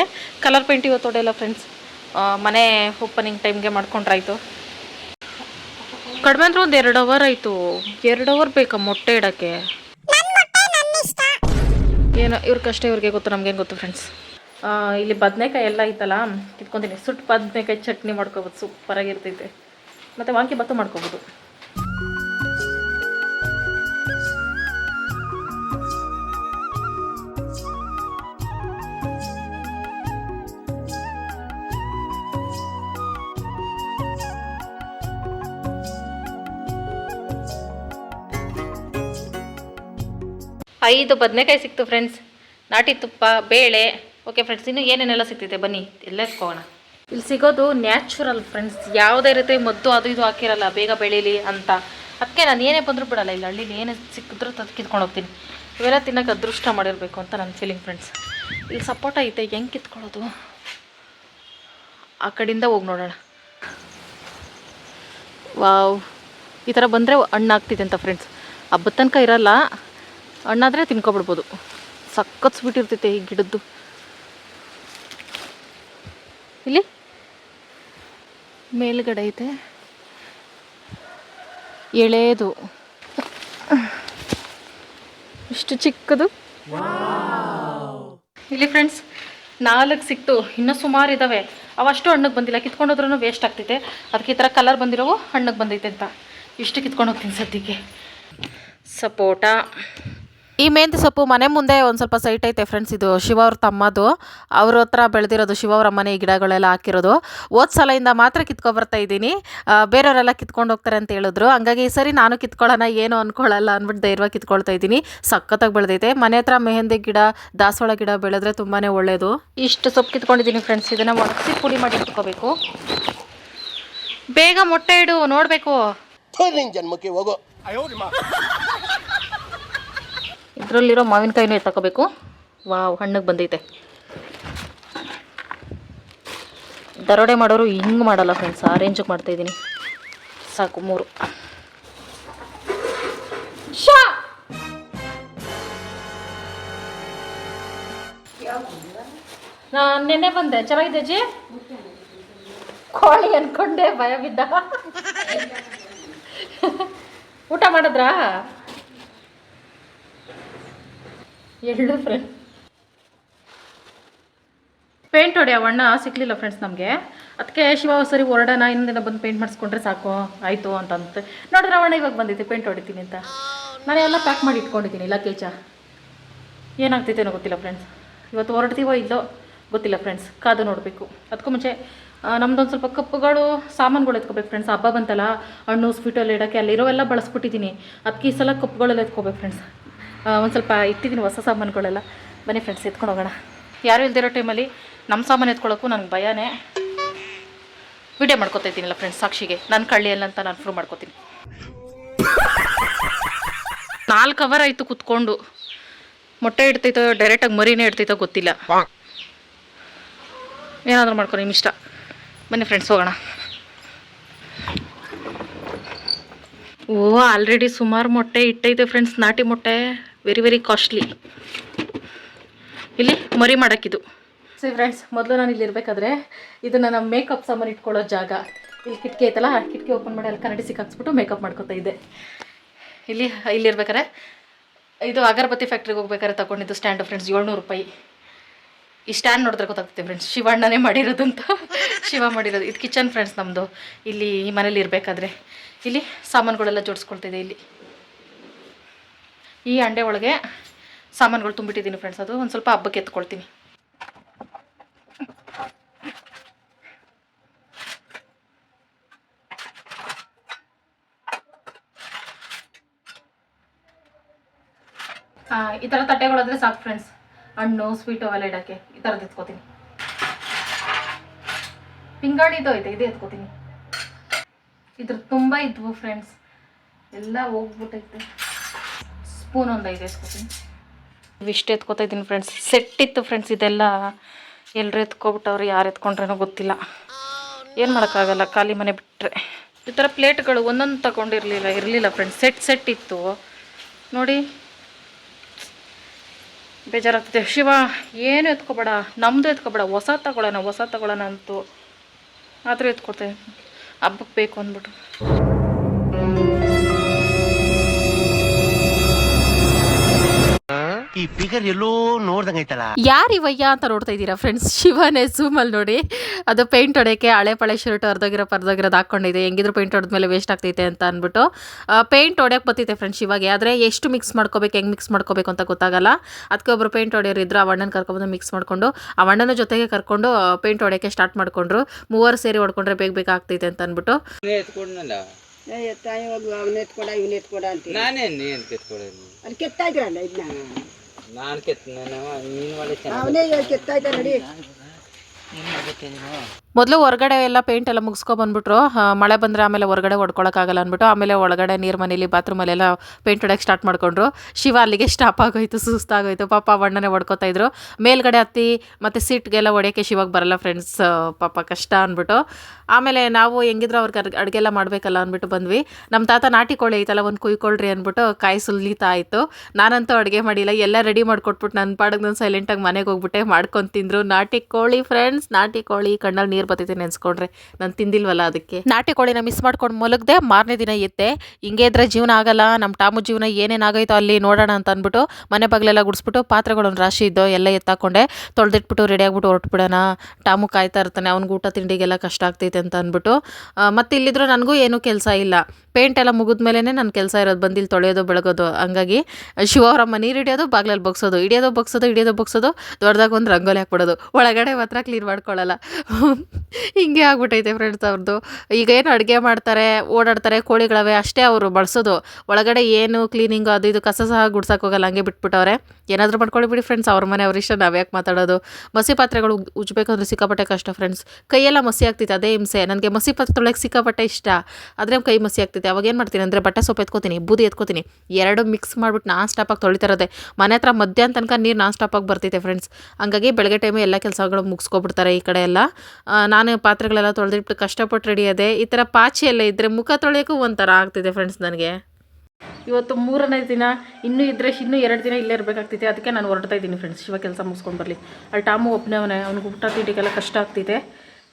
ಕಲರ್ ಪೇಂಟ್ ಇವತ್ತು ಹೊಡೆಯಲ್ಲ ಫ್ರೆಂಡ್ಸ್ ಮನೆ ಓಪನಿಂಗ್ ಟೈಮ್ಗೆ ಮಾಡ್ಕೊಂಡ್ರಾಯ್ತು. ಕಡಿಮೆ ಅಂದ್ರೆ ಒಂದು ಎರಡು ಅವರ್ ಆಯಿತು. ಎರಡು ಅವರ್ ಬೇಕಾ ಮೊಟ್ಟೆ ಇಡೋಕ್ಕೆ? ಏನೋ ಇವ್ರಿಗಷ್ಟೇ ಇವ್ರಿಗೆ ಗೊತ್ತು ನಮ್ಗೇನು ಗೊತ್ತು ಫ್ರೆಂಡ್ಸ್ ಇಲ್ಲಿ ಬದನೆಕಾಯಿ ಎಲ್ಲ ಐತಲ್ಲ ಕಿತ್ಕೊಂತೀನಿ ಸುಟ್ಟು ಬದನೆಕಾಯಿ ಚಟ್ನಿ ಮಾಡ್ಕೋಬೋದು ಸೂಪರಾಗಿರ್ತೈತೆ ಮತ್ತು ವಾಂಕಿ ಬತ್ತು ಮಾಡ್ಕೋಬೋದು. ಐದು ಬದನೆಕಾಯಿ ಸಿಕ್ತು ಫ್ರೆಂಡ್ಸ್ ನಾಟಿ ತುಪ್ಪ, ಬೇಳೆ. ಓಕೆ ಫ್ರೆಂಡ್ಸ್ ಇನ್ನು ಏನೇನೆಲ್ಲ ಸಿಗ್ತೈತೆ? ಬನ್ನಿ, ಎಲ್ಲ ಎತ್ಕೋಣ ಇಲ್ಲಿ ಸಿಗೋದು ನ್ಯಾಚುರಲ್ ಫ್ರೆಂಡ್ಸ್ ಯಾವುದೇ ರೀತಿ ಮದ್ದು ಅದು ಇದು ಹಾಕಿರಲ್ಲ, ಬೇಗ ಬೆಳೀಲಿ ಅಂತ. ಅದಕ್ಕೆ ನಾನು ಏನೇ ಬಂದರೂ ಬಿಡಲ್ಲ, ಇಲ್ಲಿ ಹಳ್ಳಿಲಿ ಏನೇ ಸಿಕ್ಕಿದ್ರೂ ಅದು ಕಿತ್ಕೊಂಡು ಹೋಗ್ತೀನಿ. ಇವೆಲ್ಲ ತಿನ್ನೋಕೆ ಅದೃಷ್ಟ ಮಾಡಿರಬೇಕು ಅಂತ ನನ್ನ ಫೀಲಿಂಗ್ ಫ್ರೆಂಡ್ಸ್ ಇಲ್ಲಿ ಸಪೋರ್ಟ್ ಐತೆ, ಹೆಂಗೆ ಕಿತ್ಕೊಳ್ಳೋದು? ಆ ಕಡೆಯಿಂದ ಹೋಗಿ ನೋಡೋಣ. ವಾವ್. ಈ ಥರ ಬಂದರೆ ಹಣ್ಣು ಆಗ್ತಿದೆ ಅಂತ ಫ್ರೆಂಡ್ಸ್ ಹಬ್ಬದ ತನಕ ಇರಲ್ಲ, ಹಣ್ಣಾದರೆ ತಿನ್ಕೊಬಿಡ್ಬೋದು. ಸಖತ್ ಸ್ವೀಟ್ ಇರ್ತೈತೆ ಈ ಗಿಡದ್ದು. ಇಲ್ಲಿ? ಮೇಲ್ಗಡೆ ಐತೆ ಎಳೆದು. ಇಷ್ಟು ಚಿಕ್ಕದು? ಇಲ್ಲಿ ಫ್ರೆಂಡ್ಸ್ ನಾಲ್ಕು ಸಿಕ್ತು ಇನ್ನೂ ಸುಮಾರು ಇದ್ದಾವೆ ಅವಷ್ಟು ಹಣ್ಣಿಗೆ ಬಂದಿಲ್ಲ. ಕಿತ್ಕೊಂಡೋದ್ರೂ ವೇಸ್ಟ್ ಆಗ್ತೈತೆ. ಅದಕ್ಕೆ ಈ ಥರ ಕಲರ್ ಬಂದಿರೋವು ಹಣ್ಣಿಗೆ ಬಂದೈತೆ ಅಂತ. ಇಷ್ಟು ಕಿತ್ಕೊಂಡು ಹೋಗ್ತೀನಿ ಸದ್ಯಕ್ಕೆ. ಸಪೋಟ. ಈ ಮೆಂತ್ಯ ಸೊಪ್ಪು ಮನೆ ಮುಂದೆ ಒಂದು ಸ್ವಲ್ಪ ಸೈಟ್ ಐತೆ ಫ್ರೆಂಡ್ಸ್ ಇದು ಶಿವ ಅವ್ರ ತಮ್ಮದು. ಅವ್ರ ಹತ್ರ ಬೆಳೆದಿರೋದು ಶಿವ ಅವ್ರ ಮನೆ ಗಿಡಗಳೆಲ್ಲ ಹಾಕಿರೋದು. ಓದ್ ಸಲದಿಂದ ಮಾತ್ರ ಕಿತ್ಕೊಬರ್ತಾ ಇದ್ದೀನಿ. ಬೇರೆಯವರೆಲ್ಲ ಕಿತ್ಕೊಂಡು ಹೋಗ್ತಾರೆ ಅಂತ ಹೇಳಿದ್ರು. ಹಂಗಾಗಿ ಈ ಸರಿ ನಾನು ಕಿತ್ಕೊಳ್ಳೋಣ ಏನು ಅನ್ಕೊಳ್ಳಲ್ಲ ಅಂದ್ಬಿಟ್ಟು ಧೈರ್ಯವಾಗಿ ಕಿತ್ಕೊಳ್ತಾ ಇದ್ದೀನಿ. ಸಖತ್ತಾಗಿ ಬೆಳೆದೈತೆ. ಮನೆ ಹತ್ರ ಮೆಹಂದಿ ಗಿಡ ದಾಸವಾಳ ಗಿಡ ಬೆಳೆದ್ರೆ ತುಂಬಾ ಒಳ್ಳೆಯದು ಇಷ್ಟು ಸೊಪ್ಪು ಕಿತ್ಕೊಂಡಿದ್ದೀನಿ ಫ್ರೆಂಡ್ಸ್ ಇದನ್ನು ಒಣಗಿಸಿ ಪುಡಿ ಮಾಡಿ ಇಟ್ಕೋಬೇಕು. ಬೇಗ ಮೊಟ್ಟೆ ಇಡು ನೋಡಬೇಕು. ಜನ್ಮಕ್ಕೆ ಹೋಗೋ. ಇದರಲ್ಲಿರೋ ಮಾವಿನಕಾಯಿನೇ ತಗೋಬೇಕು ವಾವ್, ಹಣ್ಣಿಗೆ ಬಂದೈತೆ. ದರೋಡೆ ಮಾಡೋರು ಹಿಂಗೆ ಮಾಡಲ್ಲ ಫ್ರೆಂಡ್ಸ್ ಆ ರೇಂಜಿಗೆ ಮಾಡ್ತಾಯಿದ್ದೀನಿ ಸಾಕು, ಮೂರು. ನಾನು ನೆನ್ನೆ ಬಂದೆ ಚೆನ್ನಾಗಿದೆ ಅಜ್ಜಿ? ಕೋಳಿ ಅನ್ಕೊಂಡೆ, ಭಯ ಬಿದ್ದ. ಊಟ ಮಾಡಿದ್ರಾ? ಎಳ್ಳು ಫ್ರೆಂಡ್ ಪೇಂಟ್ ಹೊಡೆಯೋ ಅಣ್ಣ ಸಿಕ್ಕಲಿಲ್ಲ ಫ್ರೆಂಡ್ಸ್ ನಮಗೆ. ಅದಕ್ಕೆ ಶಿವ, ಸರಿ, ಹೊರಡೋಣ ಇನ್ನೊಂದಿನ ಬಂದು ಪೇಂಟ್ ಮಾಡಿಸ್ಕೊಂಡ್ರೆ ಸಾಕು, ಆಯಿತು ಅಂತ ಅಂತ ನೋಡಿದ್ರೆ ಅವಣ್ಣ ಇವಾಗ ಬಂದಿದ್ದೆ ಪೇಂಟ್ ಹೊಡಿತೀನಿ ಅಂತ. ನಾನು ಎಲ್ಲ ಪ್ಯಾಕ್ ಮಾಡಿ ಇಟ್ಕೊಂಡಿದ್ದೀನಿ ಲಗೇಜ ಏನಾಗ್ತೈತೇನೋ ಗೊತ್ತಿಲ್ಲ ಫ್ರೆಂಡ್ಸ್ ಇವತ್ತು ಹೊರಡ್ತೀವೋ ಇಲ್ಲೋ ಗೊತ್ತಿಲ್ಲ ಫ್ರೆಂಡ್ಸ್ ಕಾದು ನೋಡಬೇಕು. ಅದಕ್ಕೂ ಮುಂಚೆ ನಮ್ದೊಂದು ಸ್ವಲ್ಪ ಕಪ್ಪುಗಳು, ಸಾಮಾನುಗಳು ಎತ್ಕೋಬೇಕು ಫ್ರೆಂಡ್ಸ್ ಹಬ್ಬ ಬಂತಲ್ಲ, ಹಣ್ಣು ಸ್ವೀಟಲ್ಲಿ ಇಡೋಕ್ಕೆ ಅಲ್ಲಿರೋವೆಲ್ಲ ಬಳಸ್ಬಿಟ್ಟಿದ್ದೀನಿ. ಅದಕ್ಕೆ ಈ ಸಲ ಕಪ್ಪುಗಳೆಲ್ಲ ಎತ್ಕೋಬೇಕು ಫ್ರೆಂಡ್ಸ್ ಒಂದು ಸ್ವಲ್ಪ ಇಟ್ಟಿದ್ದೀನಿ ಹೊಸ ಸಾಮಾನುಗಳೆಲ್ಲ. ಬನ್ನಿ ಫ್ರೆಂಡ್ಸ್ ಎತ್ಕೊಂಡು ಹೋಗೋಣ. ಯಾರು ಇಲ್ದಿರೋ ಟೈಮಲ್ಲಿ ನಮ್ಮ ಸಾಮಾನು ಎತ್ಕೊಳ್ಳೋಕ್ಕೂ ನನಗೆ ಭಯನೇ. ವಿಡಿಯೋ ಮಾಡ್ಕೊತಾ ಇದ್ದೀನಿಲ್ಲ ಫ್ರೆಂಡ್ಸ್ ಸಾಕ್ಷಿಗೆ. ನನ್ನ ಕಳ್ಳಿಯಲ್ಲ ಅಂತ ನಾನು ಪ್ರೂವ್ ಮಾಡ್ಕೋತೀನಿ. ನಾಲ್ಕು ಅವರ್ ಆಯಿತು ಕುತ್ಕೊಂಡು. ಮೊಟ್ಟೆ ಇಡ್ತೈತೋ ಡೈರೆಕ್ಟಾಗಿ ಮರಿನೇ ಇಡ್ತೈತೋ ಗೊತ್ತಿಲ್ಲ. ಏನಾದರೂ ಮಾಡ್ಕೊ ನಿಮ್ಮ ಇಷ್ಟ. ಬನ್ನಿ ಫ್ರೆಂಡ್ಸ್ ಹೋಗೋಣ. ಓ ಆಲ್ರೆಡಿ ಸುಮಾರು ಮೊಟ್ಟೆ ಇಟ್ಟೈತೆ ಫ್ರೆಂಡ್ಸ್ ನಾಟಿ ಮೊಟ್ಟೆ. ವೆರಿ ವೆರಿ ಕಾಸ್ಟ್ಲಿ ಇಲ್ಲಿ ಮರಿ ಮಾಡೋಕ್ಕಿದು. ಸರಿ ಫ್ರೆಂಡ್ಸ್ ಮೊದಲು ನಾನು ಇಲ್ಲಿ ಇರಬೇಕಾದ್ರೆ ಇದನ್ನು ನಮ್ಮ ಮೇಕಪ್ ಸಾಮಾನು ಇಟ್ಕೊಳ್ಳೋ ಜಾಗ. ಇಲ್ಲಿ ಕಿಟಕಿ ಐತಲ್ಲ ಕಿಟಕಿ ಓಪನ್ ಮಾಡಿ ಅಲ್ಲಿ ಕನ್ನಡಿ ಸಿಕ್ಕಾಕ್ಸ್ಬಿಟ್ಟು ಮೇಕಪ್ ಮಾಡ್ಕೊತಾ ಇದ್ದೆ. ಇಲ್ಲಿ ಇಲ್ಲಿರ್ಬೇಕಾರೆ ಇದು ಅಗರಬತ್ತಿ ಫ್ಯಾಕ್ಟ್ರಿಗೆ ಹೋಗ್ಬೇಕಾದ್ರೆ ತಗೊಂಡಿದ್ದು ಸ್ಟ್ಯಾಂಡ್ ಫ್ರೆಂಡ್ಸ್ ಏಳ್ನೂರು ರೂಪಾಯಿ. ಈ ಸ್ಟ್ಯಾಂಡ್ ನೋಡಿದ್ರೆ ಗೊತ್ತಾಗ್ತದೆ ಫ್ರೆಂಡ್ಸ್ ಶಿವಣ್ಣನೇ ಮಾಡಿರೋದು ಅಂತ ಶಿವ ಮಾಡಿರೋದು. ಇದು ಕಿಚನ್ ಫ್ರೆಂಡ್ಸ್ ನಮ್ಮದು ಇಲ್ಲಿ ಈ ಮನೇಲಿ ಇರಬೇಕಾದ್ರೆ. ಇಲ್ಲಿ ಸಾಮಾನುಗಳೆಲ್ಲ ಜೋಡಿಸ್ಕೊಳ್ತಿದೆ ಇಲ್ಲಿ. ಈ ಅಂಡೆ ಒಳಗೆ ಸಾಮಾನುಗಳು ತುಂಬಿಟ್ಟಿದ್ದೀನಿ ಫ್ರೆಂಡ್ಸ್ ಅದು ಒಂದು ಸ್ವಲ್ಪ ಹಬ್ಬಕ್ಕೆ ಎತ್ಕೊಳ್ತೀನಿ. ಈ ಥರ ತಟ್ಟೆಗಳಾದ್ರೆ ಸಾಕು ಫ್ರೆಂಡ್ಸ್ ಹಣ್ಣು ಸ್ವೀಟು ಅವೆಲ್ಲ ಇಡೋಕ್ಕೆ ಈ ಥರದ್ದು ಎತ್ಕೋತೀನಿ. ಪಿಂಗಾಣಿದು ಐತೆ, ಇದೇ ಎತ್ಕೋತೀನಿ. ಇದ್ರ ತುಂಬ ಇದ್ವು ಫ್ರೆಂಡ್ಸ್ ಎಲ್ಲ ಹೋಗ್ಬಿಟ್ಟೈತೆ. ಸ್ಪೂನ್ ಒಂದು ಐದು ಎತ್ಕೋತೀನಿ. ಇವಿಷ್ಟು ಎತ್ಕೋತಾ ಇದ್ದೀನಿ ಫ್ರೆಂಡ್ಸ್ ಸೆಟ್ ಇತ್ತು ಫ್ರೆಂಡ್ಸ್ ಇದೆಲ್ಲ ಎಲ್ಲರೂ ಎತ್ಕೊಬಿಟ್ಟವ್ರು ಯಾರು ಎತ್ಕೊಂಡ್ರೇನೋ ಗೊತ್ತಿಲ್ಲ. ಏನು ಮಾಡೋಕ್ಕಾಗಲ್ಲ, ಖಾಲಿ ಮನೆ ಬಿಟ್ಟರೆ ಈ ಥರ ಪ್ಲೇಟ್ಗಳು ಒಂದೊಂದು ತಗೊಂಡಿರಲಿಲ್ಲ, ಇರಲಿಲ್ಲ ಫ್ರೆಂಡ್ಸ್ ಸೆಟ್ ಸೆಟ್ ಇತ್ತು. ನೋಡಿ. ಬೇಜಾರಾಗ್ತಿದೆ. ಶಿವ, ಏನು ಎತ್ಕೊಬೇಡ. ನಮ್ಮದು ಎತ್ಕೊಬೇಡ. ಹೊಸ ತಗೊಳ್ಳೋಣ ಹೊಸ ತಗೊಳ್ಳೋಣ ಅಂತು. ಆದರೂ ಎತ್ಕೊತೇವೆ ಹಬ್ಬಕ್ಕೆ ಬೇಕು ಅಂದ್ಬಿಟ್ಟು. ಈ ಫಿಗರ್ ಎಲ್ಲೋ ನೋಡ್ದಂಗೈತಲ್ಲ ಯಾರಿವಯ್ಯ ಅಂತ ನೋಡ್ತಾ ಇದ್ದೀರಾ ಫ್ರೆಂಡ್ಸ್ ಶಿವನೇ ಝೂಮ್ ಅಲ್ಲಿ ನೋಡಿ. ಅದು ಪೇಂಟ್ ಹೊಡೆಯಕ್ಕೆ ಹಳೆ ಪಳೆ ಶರ್ಟ್ ಅರ್ಧೋಗಿರೋ ಪರ್ದೋಗಿರೋದು ಹಾಕೊಂಡಿದೆ. ಹೆಂಗಿದ್ರು ಪೇಂಟ್ ಹೊಡೆದ್ಮೇಲೆ ವೇಸ್ಟ್ ಆಗ್ತೈತೆ ಅಂತ ಅಂದ್ಬಿಟ್ಟು. ಪೇಂಟ್ ಹೊಡೆಯೋಕೆ ಬರ್ತೈತೆ ಫ್ರೆಂಡ್ಸ್ ಇವಾಗ ಆದರೆ ಎಷ್ಟು ಮಿಕ್ಸ್ ಮಾಡ್ಕೋಬೇಕು ಹೆಂಗೆ ಮಿಕ್ಸ್ ಮಾಡ್ಕೋಬೇಕು ಅಂತ ಗೊತ್ತಾಗಲ್ಲ. ಅದಕ್ಕೆ ಒಬ್ಬರು ಪೇಂಟ್ ಹೊಡೆಯೋರು ಇದ್ರು ಆ ಅಣ್ಣನ ಕರ್ಕೊಬಂದು ಮಿಕ್ಸ್ ಮಾಡಿಕೊಂಡು ಆ ಅಣ್ಣನ ಜೊತೆಗೆ ಕರ್ಕೊಂಡು ಪೇಂಟ್ ಹೊಡೆಯಕ್ಕೆ ಸ್ಟಾರ್ಟ್ ಮಾಡ್ಕೊಂಡ್ರು. ಮೂವರು ಸೇರಿ ಹೊಡ್ಕೊಂಡ್ರೆ ಬೇಗ ಬೇಗ ಆಗ್ತೈತೆ ಅಂತ ಅಂದ್ಬಿಟ್ಟು. ಎತ್ಕೊಡ ಎತ್ಕೊಡ ಅಂತ ನಾನೇನು ಏನು ಕೆತ್ಕೊಳ್ಳೋದು ಅಲ್ಲಿ ಕೆತ್ತಾ ಇದ್ರಲ್ಲ ಇದನ್ನ ನಾನು ಕೆತ್ತ ನಾನು ನೀನು ಒಳ್ಳೆ ಚೆನ್ನಾಗಿ ಅವನೇ ಕೆತ್ತಾಯ್ತಾರೆ ನೋಡಿ. ಮೊದಲು ಹೊರಗಡೆ ಎಲ್ಲ ಪೇಂಟ್ ಎಲ್ಲ ಮುಗಿಸ್ಕೊ ಬಂದ್ಬಿಟ್ರು. ಮಳೆ ಬಂದರೆ ಆಮೇಲೆ ಹೊರಗಡೆ ಹೊಡ್ಕೊಳಕ್ಕಾಗಲ್ಲ ಅಂದ್ಬಿಟ್ಟು ಆಮೇಲೆ ಒಳಗಡೆ ನೀರು ಮನೇಲಿ ಬಾತ್ರೂಮಲ್ಲೆಲ್ಲ ಪೇಂಟ್ ಹೊಡೋಕ್ಕೆ ಸ್ಟಾರ್ಟ್ ಮಾಡ್ಕೊಂಡ್ರು. ಶಿವ ಅಲ್ಲಿಗೆ ಸ್ಟಾಪ್ ಆಗೋಯ್ತು, ಸುಸ್ತಾಗೋಯ್ತು. ಪಾಪ ಬಣ್ಣನೆ ಹೊಡ್ಕೊತಾ ಇದ್ರು. ಮೇಲ್ಗಡೆ ಹತ್ತಿ ಮತ್ತು ಸೀಟ್ಗೆಲ್ಲ ಹೊಡೆಯೋಕ್ಕೆ ಶಿವಾಗ ಬರಲ್ಲ ಫ್ರೆಂಡ್ಸ್ ಪಾಪ ಕಷ್ಟ ಅಂದ್ಬಿಟ್ಟು. ಆಮೇಲೆ ನಾವು ಹೆಂಗಿದ್ರು ಅವ್ರಿಗೆ ಅಡುಗೆ ಎಲ್ಲ ಮಾಡಬೇಕಲ್ಲ ಅಂದ್ಬಿಟ್ಟು ಬಂದ್ವಿ. ನಮ್ಮ ತಾತ ನಾಟಿ ಕೋಳಿ ಐತಲ್ಲ, ಒಂದು ಕುಯ್ಕೊಳ್ರಿ ಅಂದ್ಬಿಟ್ಟು ಕಾಯಿ ಸುಲಿತಾ ಆಯಿತು ನಾನಂತೂ ಅಡುಗೆ ಮಾಡಿಲ್ಲ, ಎಲ್ಲ ರೆಡಿ ಮಾಡಿಕೊಟ್ಬಿಟ್ಟು ನನ್ನ ಪಾಡಿಗೆ ನಾನು ಸೈಲೆಂಟಾಗಿ ಮನೆಗೆ ಹೋಗ್ಬಿಟ್ಟೆ ಮಾಡ್ಕೊಂಡು ತಿಂದರು. ನಾಟಿ ಕೋಳಿ ಫ್ರೆಂಡ್ಸ್ ನಾಟಿ ಕೋಳಿ ಕಣ್ಣಲ್ಲಿ ನೀರು ನೀರು ಬರ್ತೈತೆ ನೆನೆಸ್ಕೊಂಡ್ರೆ. ನಾನು ತಿಂದಿಲ್ವಲ್ಲ ಅದಕ್ಕೆ. ನಾಟಿ ಕೋಳಿನ ಮಿಸ್ ಮಾಡ್ಕೊಂಡು ಮಲಗದೆ ಮಾರನೇ ದಿನ ಎತ್ತೆ ಹಿಂಗೆ ಇದ್ರೆ ಜೀವನ ಆಗಲ್ಲ ನಮ್ಮ ಟಾಮು ಜೀವನ ಏನೇನಾಗೈತೋ ಅಲ್ಲಿ ನೋಡೋಣ ಅಂತ ಅಂದ್ಬಿಟ್ಟು ಮನೆ ಬಗ್ಲೆಲ್ಲ ಗುಡಿಸ್ಬಿಟ್ಟು ಪಾತ್ರೆಗಳೊಂದು ರಾಶಿ ಇದ್ದೋ ಎಲ್ಲ ಎತ್ತಾಕೊಂಡೆ. ತೊಳೆದಿಟ್ಬಿಟ್ಟು ರೆಡಿ ಆಗ್ಬಿಟ್ಟು ಹೊರಟ್ಬಿಡೋಣ. ಟಾಮು ಕಾಯ್ತಾ ಇರ್ತಾನೆ ಅವ್ನಿಗೆ ಊಟ ತಿಂಡಿಗೆಲ್ಲ ಕಷ್ಟ ಆಗ್ತೈತೆ ಅಂತ ಅಂದ್ಬಿಟ್ಟು. ಮತ್ತು ಇಲ್ಲಿದ್ರು ನನಗೂ ಏನೂ ಕೆಲಸ ಇಲ್ಲ. ಪೇಂಟ್ ಎಲ್ಲ ಮುಗಿದ್ಮೇಲೆ ನನ್ನ ಕೆಲಸ ಇರೋದು ಬಂದಿಲ್ಲಿ ತೊಳೆಯೋದು, ಬೆಳಗೋದು. ಹಂಗಾಗಿ ಶಿವರಮ್ಮ ನೀರು ಹಿಡಿಯೋದು ಬಾಗ್ಲಲ್ಲಿ ಬಗ್ಸೋದು. ಹಿಡಿಯೋದು ಬಗ್ಸೋದು ಹಿಡಿಯೋದು, ಬಗ್ಸೋದು ದೊಡ್ಡದಾಗ ಒಂದು ರಂಗೋಲಿ ಹಾಕ್ಬಿಡೋದು. ಒಳಗಡೆ ಮಾತ್ರ ಕ್ಲೀನ್ ಮಾಡ್ಕೊಳ್ಳಲ್ಲ ಹಿಂಗೆ ಆಗ್ಬಿಟ್ಟೈತೆ ಫ್ರೆಂಡ್ಸ್ ಅವ್ರದ್ದು ಈಗ ಏನು ಅಡುಗೆ ಮಾಡ್ತಾರೆ, ಓಡಾಡ್ತಾರೆ, ಕೋಳಿಗಳವೆ, ಅಷ್ಟೇ ಅವರು ಬಳಸೋದು. ಒಳಗಡೆ ಏನು ಕ್ಲೀನಿಂಗ್ ಅದು ಇದು ಕಸ ಸಹ ಗುಡ್ಸಕ್ಕೆ ಹೋಗಲ್ಲ, ಹಂಗೆ ಬಿಟ್ಬಿಟ್ಟವ್ರೆ. ಏನಾದರೂ ಮಾಡ್ಕೊಳ್ಳಿ ಬಿಡಿ ಫ್ರೆಂಡ್ಸ್ ಅವ್ರ ಮನೆ ಅವ್ರ ಇಷ್ಟ, ನಾವು ಮಾತಾಡೋದು? ಮಸಿ ಪಾತ್ರೆಗಳು ಉಜ್ಬೇಕಂದ್ರೆ ಸಿಕ್ಕಾಪಟ್ಟೆ ಕಷ್ಟ ಫ್ರೆಂಡ್ಸ್ ಕೈಯೆಲ್ಲ ಮಸಿ ಆಗ್ತಿತ್ತು, ಅದೇ ಹಿಂಸೆ. ನನಗೆ ಮಸಿ ಪಾತ್ರೆ ತೊಳೆಯೋಕೆ ಸಿಕ್ಕಾಪಟ್ಟೆ ಇಷ್ಟ. ಆದರೆ ಕೈ ಮಸಿ ಆಗ್ತಿತ್ತು. ಅವಾಗ ಏನು ಮಾಡ್ತೀನಿ ಅಂದರೆ ಬಟ್ಟೆ ಸೊಪ್ಪು ಎತ್ಕೋತೀನಿ, ಬೂದಿ ಎತ್ಕೋತೀನಿ. ಎರಡು ಮಿಕ್ಸ್ ಮಾಡ್ಬಿಟ್ಟು ನಾನ್ ಸ್ಟಾಪಾಗಿ ತೊಳಿತಿರೋದೆ ಮನೆ ಹತ್ರ ಮಧ್ಯಾಹ್ನ ತನಕ ನೀರು ನಾನ್ ಸ್ಟಾಪಾಗಿ ಬರ್ತೈತೆ ಫ್ರೆಂಡ್ಸ್ ಹಂಗಾಗಿ ಬೆಳಗ್ಗೆ ಟೈಮು ಎಲ್ಲ ಕೆಲಸಗಳು ಮುಗಿಸ್ಕೊಬಿಡ್ತಾರೆ ಈ ಕಡೆ ಎಲ್ಲ. ನಾನು ಪಾತ್ರೆಗಳೆಲ್ಲ ತೊಳೆದಿಟ್ಟು ಕಷ್ಟಪಟ್ಟು ರೆಡಿ ಅದೇ ಈ ಥರ ಪಾಚಿ ಎಲ್ಲ ಇದ್ದರೆ ಮುಖ ತೊಳೆಯೋಕ್ಕೂ ಒಂಥರ ಆಗ್ತಿದೆ ಫ್ರೆಂಡ್ಸ್ ನನಗೆ. ಇವತ್ತು ಮೂರನೇ ದಿನ, ಇನ್ನೂ ಇದ್ದರೆ ಇನ್ನೂ ಎರಡು ದಿನ ಇಲ್ಲೇ ಇರಬೇಕಾಗ್ತಿದೆ. ಅದಕ್ಕೆ ನಾನು ಹೊರಡ್ತಾ ಇದ್ದೀನಿ ಫ್ರೆಂಡ್ಸ್ ಶಿವ ಕೆಲಸ ಮುಗಿಸ್ಕೊಂಡು ಬರಲಿ. ಅಲ್ಲಿ ಟಾಮು ಒಬ್ಬನೇ ಅವನೇ, ಅವ್ನಿಗೆ ಊಟ ತಿಂಡಿಗೆಲ್ಲ ಕಷ್ಟ ಆಗ್ತಿದೆ.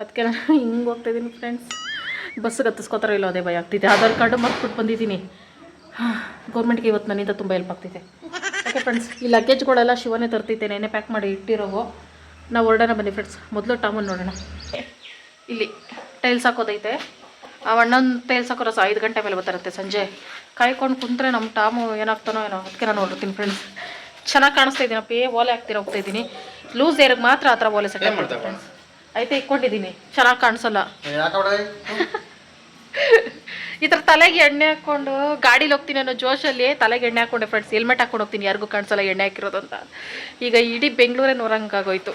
ಅದಕ್ಕೆ ನಾನು ಹಿಂಗೆ ಹೋಗ್ತಾ ಇದ್ದೀನಿ ಫ್ರೆಂಡ್ಸ್ ಬಸ್ಸಿಗೆ ಹತ್ತಿಸ್ಕೋತಾರೋ ಇಲ್ಲೋ ಅದೇ ಭಯ ಆಗ್ತಿದೆ. ಆಧಾರ್ ಕಾರ್ಡು ಮರ್ತ್ಬಿಟ್ಟು ಬಂದಿದ್ದೀನಿ. ಗೌರ್ಮೆಂಟ್ಗೆ ಇವತ್ತು ನನ್ನಿಂದ ತುಂಬ ಹೆಲ್ಪ್ ಆಗ್ತಿದೆ. ಓಕೆ ಫ್ರೆಂಡ್ಸ್ ಈ ಲಗೇಜ್ಗಳೆಲ್ಲ ಶಿವನೇ ತರ್ತಿದ್ದೆ. ನೆನೆ ಪ್ಯಾಕ್ ಮಾಡಿ ಇಟ್ಟಿರೋವು. ನಾವು ಹೊರಡೋಣ ಬನ್ನಿ ಫ್ರೆಂಡ್ಸ್ ಮೊದಲು ಟಾಮನ್ ನೋಡೋಣ. ಇಲ್ಲಿ ಟೈಲ್ಸ್ ಹಾಕೋದೈತೆ. ಆ ಅಣ್ಣನ ಟೈಲ್ಸ್ ಹಾಕೋ ರಸ ಐದು ಗಂಟೆ ಮೇಲೆ ಬರ್ತಾರಂತೆ ಸಂಜೆ. ಕಾಯ್ಕೊಂಡು ಕುಂತ್ರೆ ನಮ್ಮ ಟಾಮು ಏನಾಗ್ತಾನೋ ಏನೋ ಅದಕ್ಕೆ ನಾನು ನೋಡಿರ್ತೀನಿ ಫ್ರೆಂಡ್ಸ್ ಚೆನ್ನಾಗಿ ಕಾಣಿಸ್ತಾ ಇದ್ದೀನಪ್ಪ ಏ ಓಲೆ ಹಾಕ್ತೀರ ಹೋಗ್ತಾ ಇದ್ದೀನಿ ಲೂಸ್ ಏರಿಗೆ ಮಾತ್ರ ಆ ಥರ ಓಲೆ ಸೆಟ್ ಫ್ರೆಂಡ್ಸ್ ಐತೆ ಇಟ್ಕೊಂಡಿದ್ದೀನಿ ಚೆನ್ನಾಗಿ ಕಾಣಿಸಲ್ಲ. ಈ ಥರ ತಲೆಗೆ ಎಣ್ಣೆ ಹಾಕ್ಕೊಂಡು ಗಾಡೀಲಿ ಹೋಗ್ತೀನಿ ಅನ್ನೋ ಜೋಶಲ್ಲಿ ತಲೆಗೆ ಎಣ್ಣೆ ಹಾಕೊಂಡೆ ಫ್ರೆಂಡ್ಸ್ ಹೆಲ್ಮೆಟ್ ಹಾಕೊಂಡು ಹೋಗ್ತೀನಿ ಯಾರಿಗೂ ಕಾಣಿಸಲ್ಲ ಎಣ್ಣೆ ಹಾಕಿರೋದು ಅಂತ. ಈಗ ಇಡೀ ಬೆಂಗಳೂರೇ ನೋರಂಗಾಗೋಯ್ತು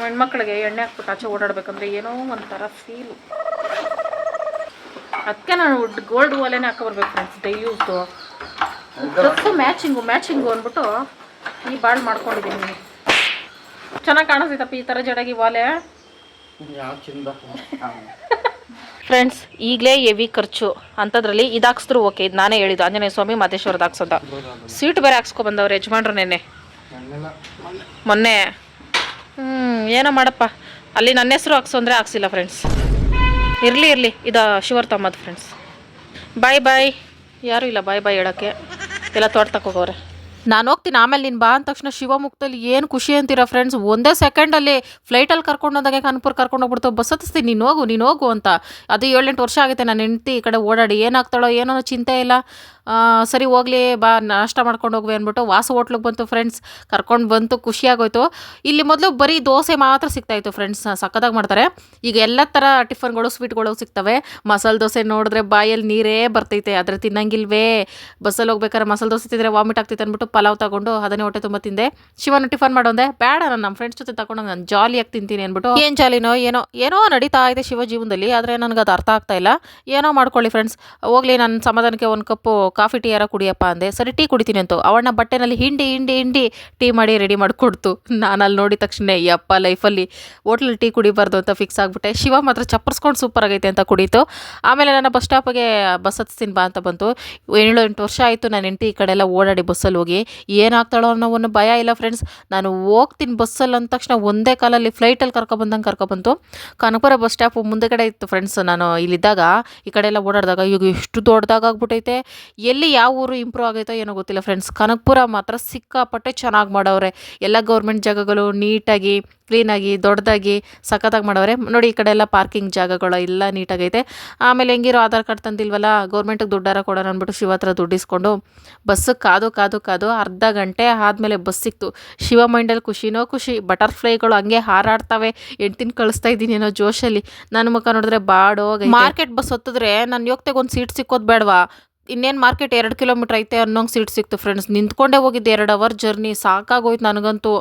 ಹೆಣ್ಮಕ್ಳಿಗೆ ಎಣ್ಣೆ ಹಾಕ್ಬಿಟ್ಟು ಆಚೆ ಓಡಾಡ್ಬೇಕಂದ್ರೆ ಏನೋ ಒಂಥರ ಫೀಲು ಅದಕ್ಕೆ ನಾನು ಗೋಲ್ಡ್ ಓಲೆನೇ ಹಾಕೊಬರ್ಬೇಕು ಫ್ರೆಂಡ್ಸ್ ಡೈಯೂಸು ಡ್ರೆಸ್ಸು ಮ್ಯಾಚಿಂಗು ಮ್ಯಾಚಿಂಗು ಅಂದ್ಬಿಟ್ಟು ಈ ಬಾಳ್ ಮಾಡ್ಕೊಂಡಿದ್ದೀನಿ ಚೆನ್ನಾಗಿ ಕಾಣಿಸ್ತೈತಪ್ಪ ಈ ಥರ ಜಡಗಿ ವಾಲೆ ಫ್ರೆಂಡ್ಸ್ ಈಗಲೇ ಹೆವಿ ಖರ್ಚು. ಅಂಥದ್ರಲ್ಲಿ ಹಾಕ್ಸಿದ್ರು ಓಕೆ ಇದು ನಾನೇ ಹೇಳಿದ್ದು. ಆಂಜನೇಯ ಸ್ವಾಮಿ ಮಾದೇಶ್ವರದ ಹಾಕ್ಸೋದ ಸೀಟ್ ಬೇರೆ ಹಾಕ್ಸ್ಕೊ ಬಂದವ್ರು ಯಜಮಾನ್ರು ನೆನ್ನೆ. ಮೊನ್ನೆ. ಹ್ಞೂ ಏನೋ ಮಾಡಪ್ಪ. ಅಲ್ಲಿ ನನ್ನ ಹೆಸರು ಹಾಕ್ಸು ಅಂದರೆ ಹಾಕ್ಸಿಲ್ಲ ಫ್ರೆಂಡ್ಸ್ ಇರಲಿ ಇರಲಿ. ಇದು ಶಿವರ್ ತಮ್ಮದು ಫ್ರೆಂಡ್ಸ್ ಬಾಯ್ ಬಾಯ್ ಯಾರೂ ಇಲ್ಲ. ಬಾಯ್ ಬಾಯ್ ಹೇಳೋಕ್ಕೆ. ಎಲ್ಲ ತೋಟ ಹೋಗೋರೆ. ನಾನು ಹೋಗ್ತೀನಿ, ಆಮೇಲೆ ನೀನು ಬಾ ಅಂದ ತಕ್ಷಣ ಶಿವಮೊಗ್ಗದಲ್ಲಿ ಏನು ಖುಷಿ ಅಂತೀರ ಫ್ರೆಂಡ್ಸ್ ಒಂದೇ ಸೆಕೆಂಡಲ್ಲಿ ಫ್ಲೈಟಲ್ಲಿ ಕರ್ಕೊಂಡೋದಾಗೆ ಕಾನ್ಪುರ್ ಕರ್ಕೊಂಡು ಹೋಗ್ಬಿಡ್ತಾವೆ. ಬಸ್ ಹತ್ತಿಸ್ತೀನಿ ನೀನು ಹೋಗು ನೀನು ಹೋಗು ಅಂತ. ಅದು ಏಳೆಂಟು ವರ್ಷ ಆಗುತ್ತೆ, ನಾನು ಹೆಂಡತಿ ಈ ಕಡೆ ಓಡಾಡಿ ಏನಾಗ್ತಾಳೋ ಏನೋ ಚಿಂತೆ ಇಲ್ಲ. ಸರಿ ಹೋಗ್ಲಿ, ಬಾ, ನಾಷ್ಟ ಮಾಡ್ಕೊಂಡು ಹೋಗ್ವಿ ಅಂದ್ಬಿಟ್ಟು ವಾಸು ಹೋಟ್ಲಿಗೆ ಬಂತು ಫ್ರೆಂಡ್ಸ್ ಕರ್ಕೊಂಡು ಬಂತು, ಖುಷಿಯಾಗೋಯ್ತು. ಇಲ್ಲಿ ಮೊದಲು ಬರೀ ದೋಸೆ ಮಾತ್ರ ಸಿಗ್ತಾಯಿತ್ತು ಫ್ರೆಂಡ್ಸ್ ಸಕ್ಕದಾಗಿ ಮಾಡ್ತಾರೆ. ಈಗ ಎಲ್ಲ ಥರ ಟಿಫನ್ಗಳು, ಸ್ವೀಟ್ಗಳು ಸಿಗ್ತವೆ. ಮಸಾಲೆ ದೋಸೆ ನೋಡಿದ್ರೆ ಬಾಯಲ್ಲಿ ನೀರೇ ಬರ್ತೈತೆ, ಆದರೆ ತಿನ್ನಂಗಿಲ್ವೇ. ಬಸ್ಸಲ್ಲಿ ಹೋಗ್ಬೇಕಾದ್ರೆ ಮಸಾಲೆ ದೋಸೆ ತಿಂದರೆ ವಾಮಿಟ್ ಆಗ್ತೈತೆ ಅಂದ್ಬಿಟ್ಟು ಪಲಾವ್ ತಗೊಂಡು ಅದನ್ನೇ ಹೊಟ್ಟೆ ತುಂಬ ತಿಂದೆ. ಶಿವನ ಟಿಫನ್ ಮಾಡೋಂದೆ. ಬೇಡ ನಾನು ನಮ್ಮ ಫ್ರೆಂಡ್ಸ್ ಜೊತೆ ತಗೊಂಡು ನಾನು ಜಾಲಿಯಾಗಿ ತಿಂತೀನಿ ಅಂದ್ಬಿಟ್ಟು ಏನು ಜಾಲಿನೋ ಏನೋ ಏನೋ ನಡೀತಾ ಇದೆ ಶಿವ ಜೀವನದಲ್ಲಿ, ಆದರೆ ನನಗೆ ಅದು ಅರ್ಥ ಆಗ್ತಾ ಇಲ್ಲ. ಏನೋ ಮಾಡ್ಕೊಳ್ಳಿ ಫ್ರೆಂಡ್ಸ್ ಹೋಗ್ಲಿ ನನ್ನ ಸಮಾಧಾನಕ್ಕೆ ಒಂದು ಕಪ್ಪು ಕಾಫಿ ಟೀ ಯಾರ ಕುಡಿಯಪ್ಪ ಅಂದೆ, ಸರಿ ಟೀ ಕುಡಿತೀನಿ ಅಂತು. ಅವಳನ್ನ ಬಟ್ಟೆನಲ್ಲಿ ಹಿಂಡಿ ಹಿಂಡಿ ಹಿಂಡಿ ಟೀ ಮಾಡಿ ರೆಡಿ ಮಾಡಿಕೊಡ್ತು. ನಾನು ಅಲ್ಲಿ ನೋಡಿದ ತಕ್ಷಣ ಯಪ್ಪ, ಲೈಫಲ್ಲಿ ಹೋಟ್ಲಲ್ಲಿ ಟೀ ಕುಡಿಬಾರ್ದು ಅಂತ ಫಿಕ್ಸ್ ಆಗಿಬಿಟ್ಟೆ. ಶಿವ ಮಾತ್ರ ಚಪ್ಪರ್ಸ್ಕೊಂಡು ಸೂಪರ್ ಆಗೈತೆ ಅಂತ ಕುಡೀತು. ಆಮೇಲೆ ನನ್ನ ಬಸ್ ಸ್ಟಾಪಿಗೆ ಬಸ್ ಹತ್ತಿಸ್ತೀನಿ ಬಾ ಅಂತ ಬಂತು. ಏಳು ಎಂಟು ವರ್ಷ ಆಯಿತು ನಾನು ಹೆಂಡತಿ ಈ ಕಡೆ ಎಲ್ಲ ಓಡಾಡಿ ಬಸ್ಸಲ್ಲಿ ಹೋಗಿ. ಏನಾಗ್ತಾಳೋ ಅನ್ನೋ ಒಂದು ಭಯ ಇಲ್ಲ ಫ್ರೆಂಡ್ಸ್ ನಾನು ಹೋಗ್ತೀನಿ ಬಸ್ಸಲ್ಲಿ ಅಂದ ತಕ್ಷಣ ಒಂದೇ ಕಾಲಲ್ಲಿ ಫ್ಲೈಟಲ್ಲಿ ಕರ್ಕೊಬಂದಂಗೆ ಕರ್ಕೊಬಂತು ಕನಕಪುರ ಬಸ್ ಸ್ಟಾಪ್ ಮುಂದೆಗಡೆ ಇತ್ತು ಫ್ರೆಂಡ್ಸ್ ನಾನು ಇಲ್ಲಿದ್ದಾಗ, ಈ ಕಡೆ ಎಲ್ಲ ಓಡಾಡಿದಾಗ ಈಗ ಎಷ್ಟು ದೊಡ್ಡದಾಗ ಆಗ್ಬಿಟ್ಟೈತೆ. ಎಲ್ಲಿ ಯಾವ ಊರು ಇಂಪ್ರೂವ್ ಆಗೈತೋ ಏನೋ ಗೊತ್ತಿಲ್ಲ ಫ್ರೆಂಡ್ಸ್ ಕನಕಪುರ ಮಾತ್ರ ಸಿಕ್ಕಾಪಟ್ಟೆ ಚೆನ್ನಾಗಿ ಮಾಡವ್ರೆ. ಎಲ್ಲ ಗೌರ್ಮೆಂಟ್ ಜಾಗಗಳು ನೀಟಾಗಿ ಕ್ಲೀನಾಗಿ ದೊಡ್ಡದಾಗಿ, ಸಖತ್ತಾಗಿ ಮಾಡವ್ರೆ. ನೋಡಿ ಈ ಕಡೆ ಎಲ್ಲ ಪಾರ್ಕಿಂಗ್ ಜಾಗಗಳು ಎಲ್ಲ ನೀಟಾಗೈತೆ. ಆಮೇಲೆ ಹೆಂಗಿರೋ ಆಧಾರ್ ಕಾರ್ಡ್ ತಂದಿಲ್ವಲ್ಲ ಗೌರ್ಮೆಂಟಿಗೆ ದುಡ್ಡಾರ ಕೊಡೋಣ ಅಂದ್ಬಿಟ್ಟು ಶಿವ ಹತ್ರ ದುಡ್ಡಿಸ್ಕೊಂಡು ಬಸ್ಸು ಕಾದು ಕಾದು ಕಾದು ಅರ್ಧ ಗಂಟೆ ಆದಮೇಲೆ ಬಸ್ ಸಿಕ್ತು. ಶಿವ ಮೈಂಡಲ್ಲಿ ಖುಷಿನೋ ಖುಷಿ ಬಟರ್ಫ್ಲೈಗಳು ಹಂಗೆ ಹಾರಾಡ್ತವೆ. ಹೆಂಡ್ತಿನ ಕಳಿಸ್ತಾ ಇದ್ದೀನಿ ಏನೋ ಜೋಶಲ್ಲಿ. ನನ್ನ ಮುಖ ನೋಡಿದ್ರೆ ಬಾಡೋ ಮಾರ್ಕೆಟ್ ಬಸ್ ಹೊತ್ತಿದ್ರೆ ನನ್ನ ಯೋಗ್ತೆಗೆ ಒಂದು ಸೀಟ್ ಸಿಕ್ಕೋದು ಬೇಡವಾ? ಇನ್ನೇನು ಮಾರ್ಕೆಟ್ ಎರಡು ಕಿಲೋಮೀಟ್ರ್ ಐತೆ ಅನ್ನೋಂಗೆ ಸೀಟ್ ಸಿಕ್ತು ಫ್ರೆಂಡ್ಸ್ ನಿಂತ್ಕೊಂಡೇ ಹೋಗಿದ್ದೆ ಎರಡು ಅವರ್ ಜರ್ನಿ ಸಾಕಾಗೋಯ್ತು ನನಗಂತೂ.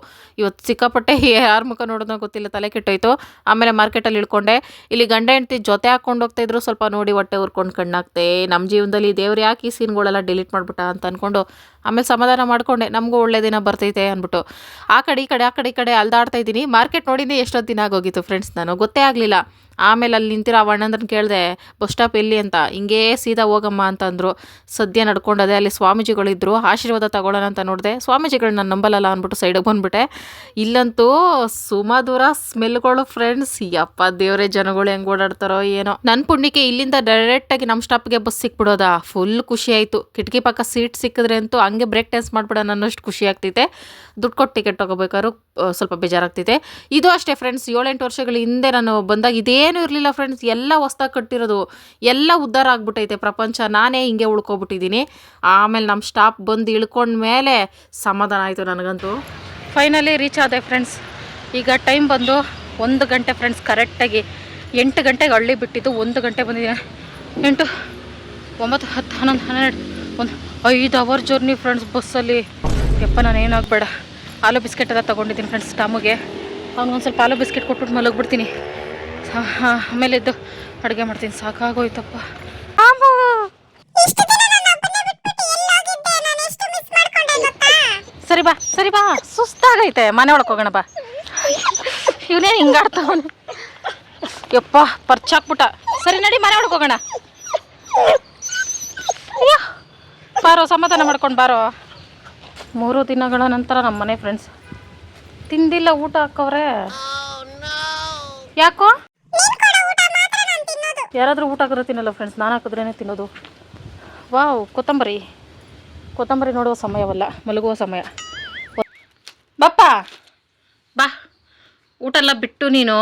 ಇವತ್ತು ಸಿಕ್ಕಾಪಟ್ಟೆ ಯಾರ ಮುಖ ನೋಡೋದೋ ಗೊತ್ತಿಲ್ಲ, ತಲೆ ಕೆಟ್ಟೋಯ್ತು. ಆಮೇಲೆ ಮಾರ್ಕೆಟಲ್ಲಿ ಇಳ್ಕೊಂಡೆ. ಇಲ್ಲಿ ಗಂಡ ಹೆಂಡ್ತಿ ಜೊತೆ ಹಾಕ್ಕೊಂಡು ಹೋಗ್ತಾ ಇದ್ರು, ಸ್ವಲ್ಪ ನೋಡಿ ಹೊಟ್ಟೆ ಉರ್ಕೊಂಡು ಕಣ್ಣಾಗ್ತೆ. ನಮ್ಮ ಜೀವನದಲ್ಲಿ ದೇವ್ರು ಯಾಕೆ ಈ ಸೀನ್ಗಳೆಲ್ಲ ಡಿಲೀಟ್ ಮಾಡ್ಬಿಟ್ಟ ಅಂತ ಅಂದ್ಕೊಂಡು ಆಮೇಲೆ ಸಮಾಧಾನ ಮಾಡ್ಕೊಂಡೆ. ನಮಗೂ ಒಳ್ಳೆ ದಿನ ಬರ್ತೈತೆ ಅಂದ್ಬಿಟ್ಟು ಆ ಕಡೆ, ಈ ಕಡೆ, ಆ ಕಡೆ, ಈ ಕಡೆ ಅಲ್ದಾಡ್ತಾ ಇದ್ದೀನಿ. ಮಾರ್ಕೆಟ್ ನೋಡಿನೇ ಎಷ್ಟೊತ್ತು ದಿನ ಆಗೋಗಿತ್ತು ಫ್ರೆಂಡ್ಸ್ ನಾನು ಗೊತ್ತೇ ಆಗಲಿಲ್ಲ. ಆಮೇಲೆ ಅಲ್ಲಿ ನಿಂತಿರೋ ಆ ಅಣ್ಣಂದ್ರನ್ನ ಕೇಳಿದೆ, ಬಸ್ ಸ್ಟಾಪ್ ಎಲ್ಲಿ ಅಂತ? ಹಿಂಗೇ ಸೀದಾ ಹೋಗಮ್ಮ ಅಂತಂದರು ಸದ್ಯ ನಡ್ಕೊಂಡದೆ ಅಲ್ಲಿ ಸ್ವಾಮೀಜಿಗಳಿದ್ರು, ಆಶೀರ್ವಾದ ತಗೊಳ್ಳೋಣ ಅಂತ ನೋಡಿದೆ. ಸ್ವಾಮೀಜಿಗಳು ನಾನು ನಂಬಲ್ಲಲ್ಲ ಅಂದ್ಬಿಟ್ಟು ಸೈಡಿಗೆ ಬಂದ್ಬಿಟ್ಟೆ. ಇಲ್ಲಂತೂ ಸುಮಧೂರ ಸ್ಮೆಲ್ಗಳು ಫ್ರೆಂಡ್ಸ್ ಯಪ್ಪ ದೇವರೇ, ಜನಗಳು ಹೆಂಗೆ ಓಡಾಡ್ತಾರೋ ಏನೋ. ನನ್ನ ಪುಣ್ಯಕ್ಕೆ ಇಲ್ಲಿಂದ ಡೈರೆಕ್ಟಾಗಿ ನಮ್ಮ ಸ್ಟಾಪ್ಗೆ ಬಸ್ ಸಿಕ್ಬಿಡೋದಾ? ಫುಲ್ ಖುಷಿ ಆಯಿತು. ಕಿಟಕಿ ಪಕ್ಕ ಸೀಟ್ ಸಿಕ್ಕಿದ್ರೆ ಅಂತೂ ಹಂಗೆ ಬ್ರೇಕ್ ಡ್ಯಾನ್ಸ್ ಮಾಡ್ಬಿಡೋಣ ಅನ್ನೋಷ್ಟು ಖುಷಿ ಆಗ್ತೈತೆ. ದುಡ್ಡು ಕೊಟ್ಟು ಟಿಕೆಟ್ ತೊಗೋಬೇಕಾದ್ರೂ, ಸ್ವಲ್ಪ ಬೇಜಾರಾಗ್ತೈತೆ. ಇದು ಅಷ್ಟೇ ಫ್ರೆಂಡ್ಸ್ ಏಳೆಂಟು ವರ್ಷಗಳ ಹಿಂದೆ ನಾನು ಬಂದಾಗ ಇದೇನೂ ಇರಲಿಲ್ಲ ಫ್ರೆಂಡ್ಸ್ ಎಲ್ಲ ಹೊಸ್ದಾಗಿ ಕಟ್ಟಿರೋದು, ಎಲ್ಲ ಉದ್ಧಾರ ಆಗ್ಬಿಟ್ಟೈತೆ ಪ್ರಪಂಚ. ನಾನೇ ಹಿಂಗೆ ಉಳ್ಕೊಬಿಟ್ಟಿದ್ದೀನಿ. ಆಮೇಲೆ ನಮ್ಮ ಸ್ಟಾಪ್ ಬಂದು ಇಳ್ಕೊಂಡ ಮೇಲೆ ಸಮಾಧಾನ ಆಯಿತು ನನಗಂತೂ. ಫೈನಲಿ ರೀಚ್ ಆದೆ ಫ್ರೆಂಡ್ಸ್ ಈಗ ಟೈಮ್ ಬಂದು ಒಂದು ಗಂಟೆ ಫ್ರೆಂಡ್ಸ್ ಕರೆಕ್ಟಾಗಿ ಎಂಟು ಗಂಟೆಗೆ ಹಳ್ಳಿ ಬಿಟ್ಟಿದ್ದು, ಒಂದು ಗಂಟೆ ಬಂದಿದೆ. ಎಂಟು, ಒಂಬತ್ತು, ಹತ್ತು, ಹನ್ನೊಂದು, ಹನ್ನೆರಡು, ಒಂದು, ಐದು ಅವರ್ ಜರ್ನಿ ಫ್ರೆಂಡ್ಸ್ ಬಸ್ಸಲ್ಲಿ ಯಪ್ಪ, ನಾನು ಏನಾಗಬೇಡ. ಆಲೂ ಬಿಸ್ಕೆಟ್ ಎಲ್ಲ ತೊಗೊಂಡಿದ್ದೀನಿ ಫ್ರೆಂಡ್ಸ್ ಟಾಮಿಗೆ. ಅವ್ನಿಗೊಂದು ಸ್ವಲ್ಪ ಆಲೂ ಬಿಸ್ಕೆಟ್ ಕೊಟ್ಬಿಟ್ಟು ಮಲಗ್ಬಿಡ್ತೀನಿ. ಆಮೇಲೆ ಎದ್ದು ಅಡುಗೆ ಮಾಡ್ತೀನಿ. ಸಾಕಾಗೋಯ್ತಪ್ಪ! ಸರಿ ಬಾ ಸರಿ ಬಾ. ಸುಸ್ತಾಗೈತೆ. ಮನೆ ಒಳಗೆ ಹೋಗೋಣ ಬಾ. ಇವನೇ ಹಿಂಗಾಡ್ತಾವನು ಯಪ್ಪ ಪರ್ಚಾಕ್ಬಿಟ್ಟ ಸರಿ ನಡಿ ಮನೆ ಒಳಗೆ ಹೋಗೋಣ. ಅಯ್ಯೋ ಬಾರೋ ಸಮಾಧಾನ ಮಾಡ್ಕೊಂಡು ಬಾರೋ. ಮೂರು ದಿನಗಳ ನಂತರ ನಮ್ಮ ಮನೆ ಫ್ರೆಂಡ್ಸ್ ತಿಂದಿಲ್ಲ ಊಟ ಹಾಕವ್ರೆ. ಯಾಕೋ? ಯಾರಾದರೂ ಊಟ ಹಾಕಿದ್ರೆ ತಿನ್ನಲ್ಲ ಫ್ರೆಂಡ್ಸ್ ನಾನು ಹಾಕಿದ್ರೇ ತಿನ್ನೋದು. ವಾವ್, ಕೊತ್ತಂಬರಿ. ಕೊತ್ತಂಬರಿ ನೋಡುವ ಸಮಯವಲ್ಲ, ಮಲಗುವ ಸಮಯ. ಬಪ್ಪ! ಬಾ ಊಟ ಎಲ್ಲ ಬಿಟ್ಟು ನೀನು.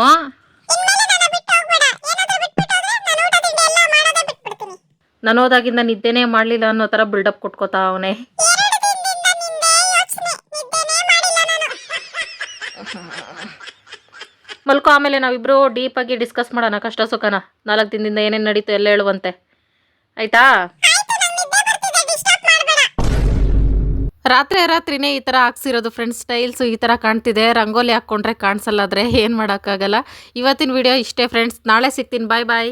ನಾನು ಹೋದಾಗಿಂದ ನಿದ್ದೆನೇ ಮಾಡಲಿಲ್ಲ ಅನ್ನೋ ಥರ ಬಿಲ್ಡಪ್ ಕೊಟ್ಕೋತಾ ಅವನೇ. ಮಲ್ಕೋ, ಆಮೇಲೆ ನಾವಿಬ್ಬರು ಡೀಪಾಗಿ ಡಿಸ್ಕಸ್ ಮಾಡೋಣ. ಕಷ್ಟ ಸುಖನ. ನಾಲ್ಕು ದಿನದಿಂದ ಏನೇನು ನಡೀತು ಎಲ್ಲ ಹೇಳುವಂತೆ. ಆಯ್ತಾ? ರಾತ್ರಿ ರಾತ್ರಿನೇ ಈ ಥರ ಹಾಕ್ಸಿರೋದು ಫ್ರೆಂಡ್ಸ್ ಸ್ಟೈಲ್ಸು ಈ ಥರ ಕಾಣ್ತಿದೆ. ರಂಗೋಲಿ ಹಾಕ್ಕೊಂಡ್ರೆ ಕಾಣಿಸಲ್ಲ ಆದರೆ ಏನು ಮಾಡೋಕ್ಕಾಗಲ್ಲ. ಇವತ್ತಿನ ವಿಡಿಯೋ ಇಷ್ಟೇ ಫ್ರೆಂಡ್ಸ್ ನಾಳೆ ಸಿಗ್ತೀನಿ. ಬಾಯ್ ಬಾಯ್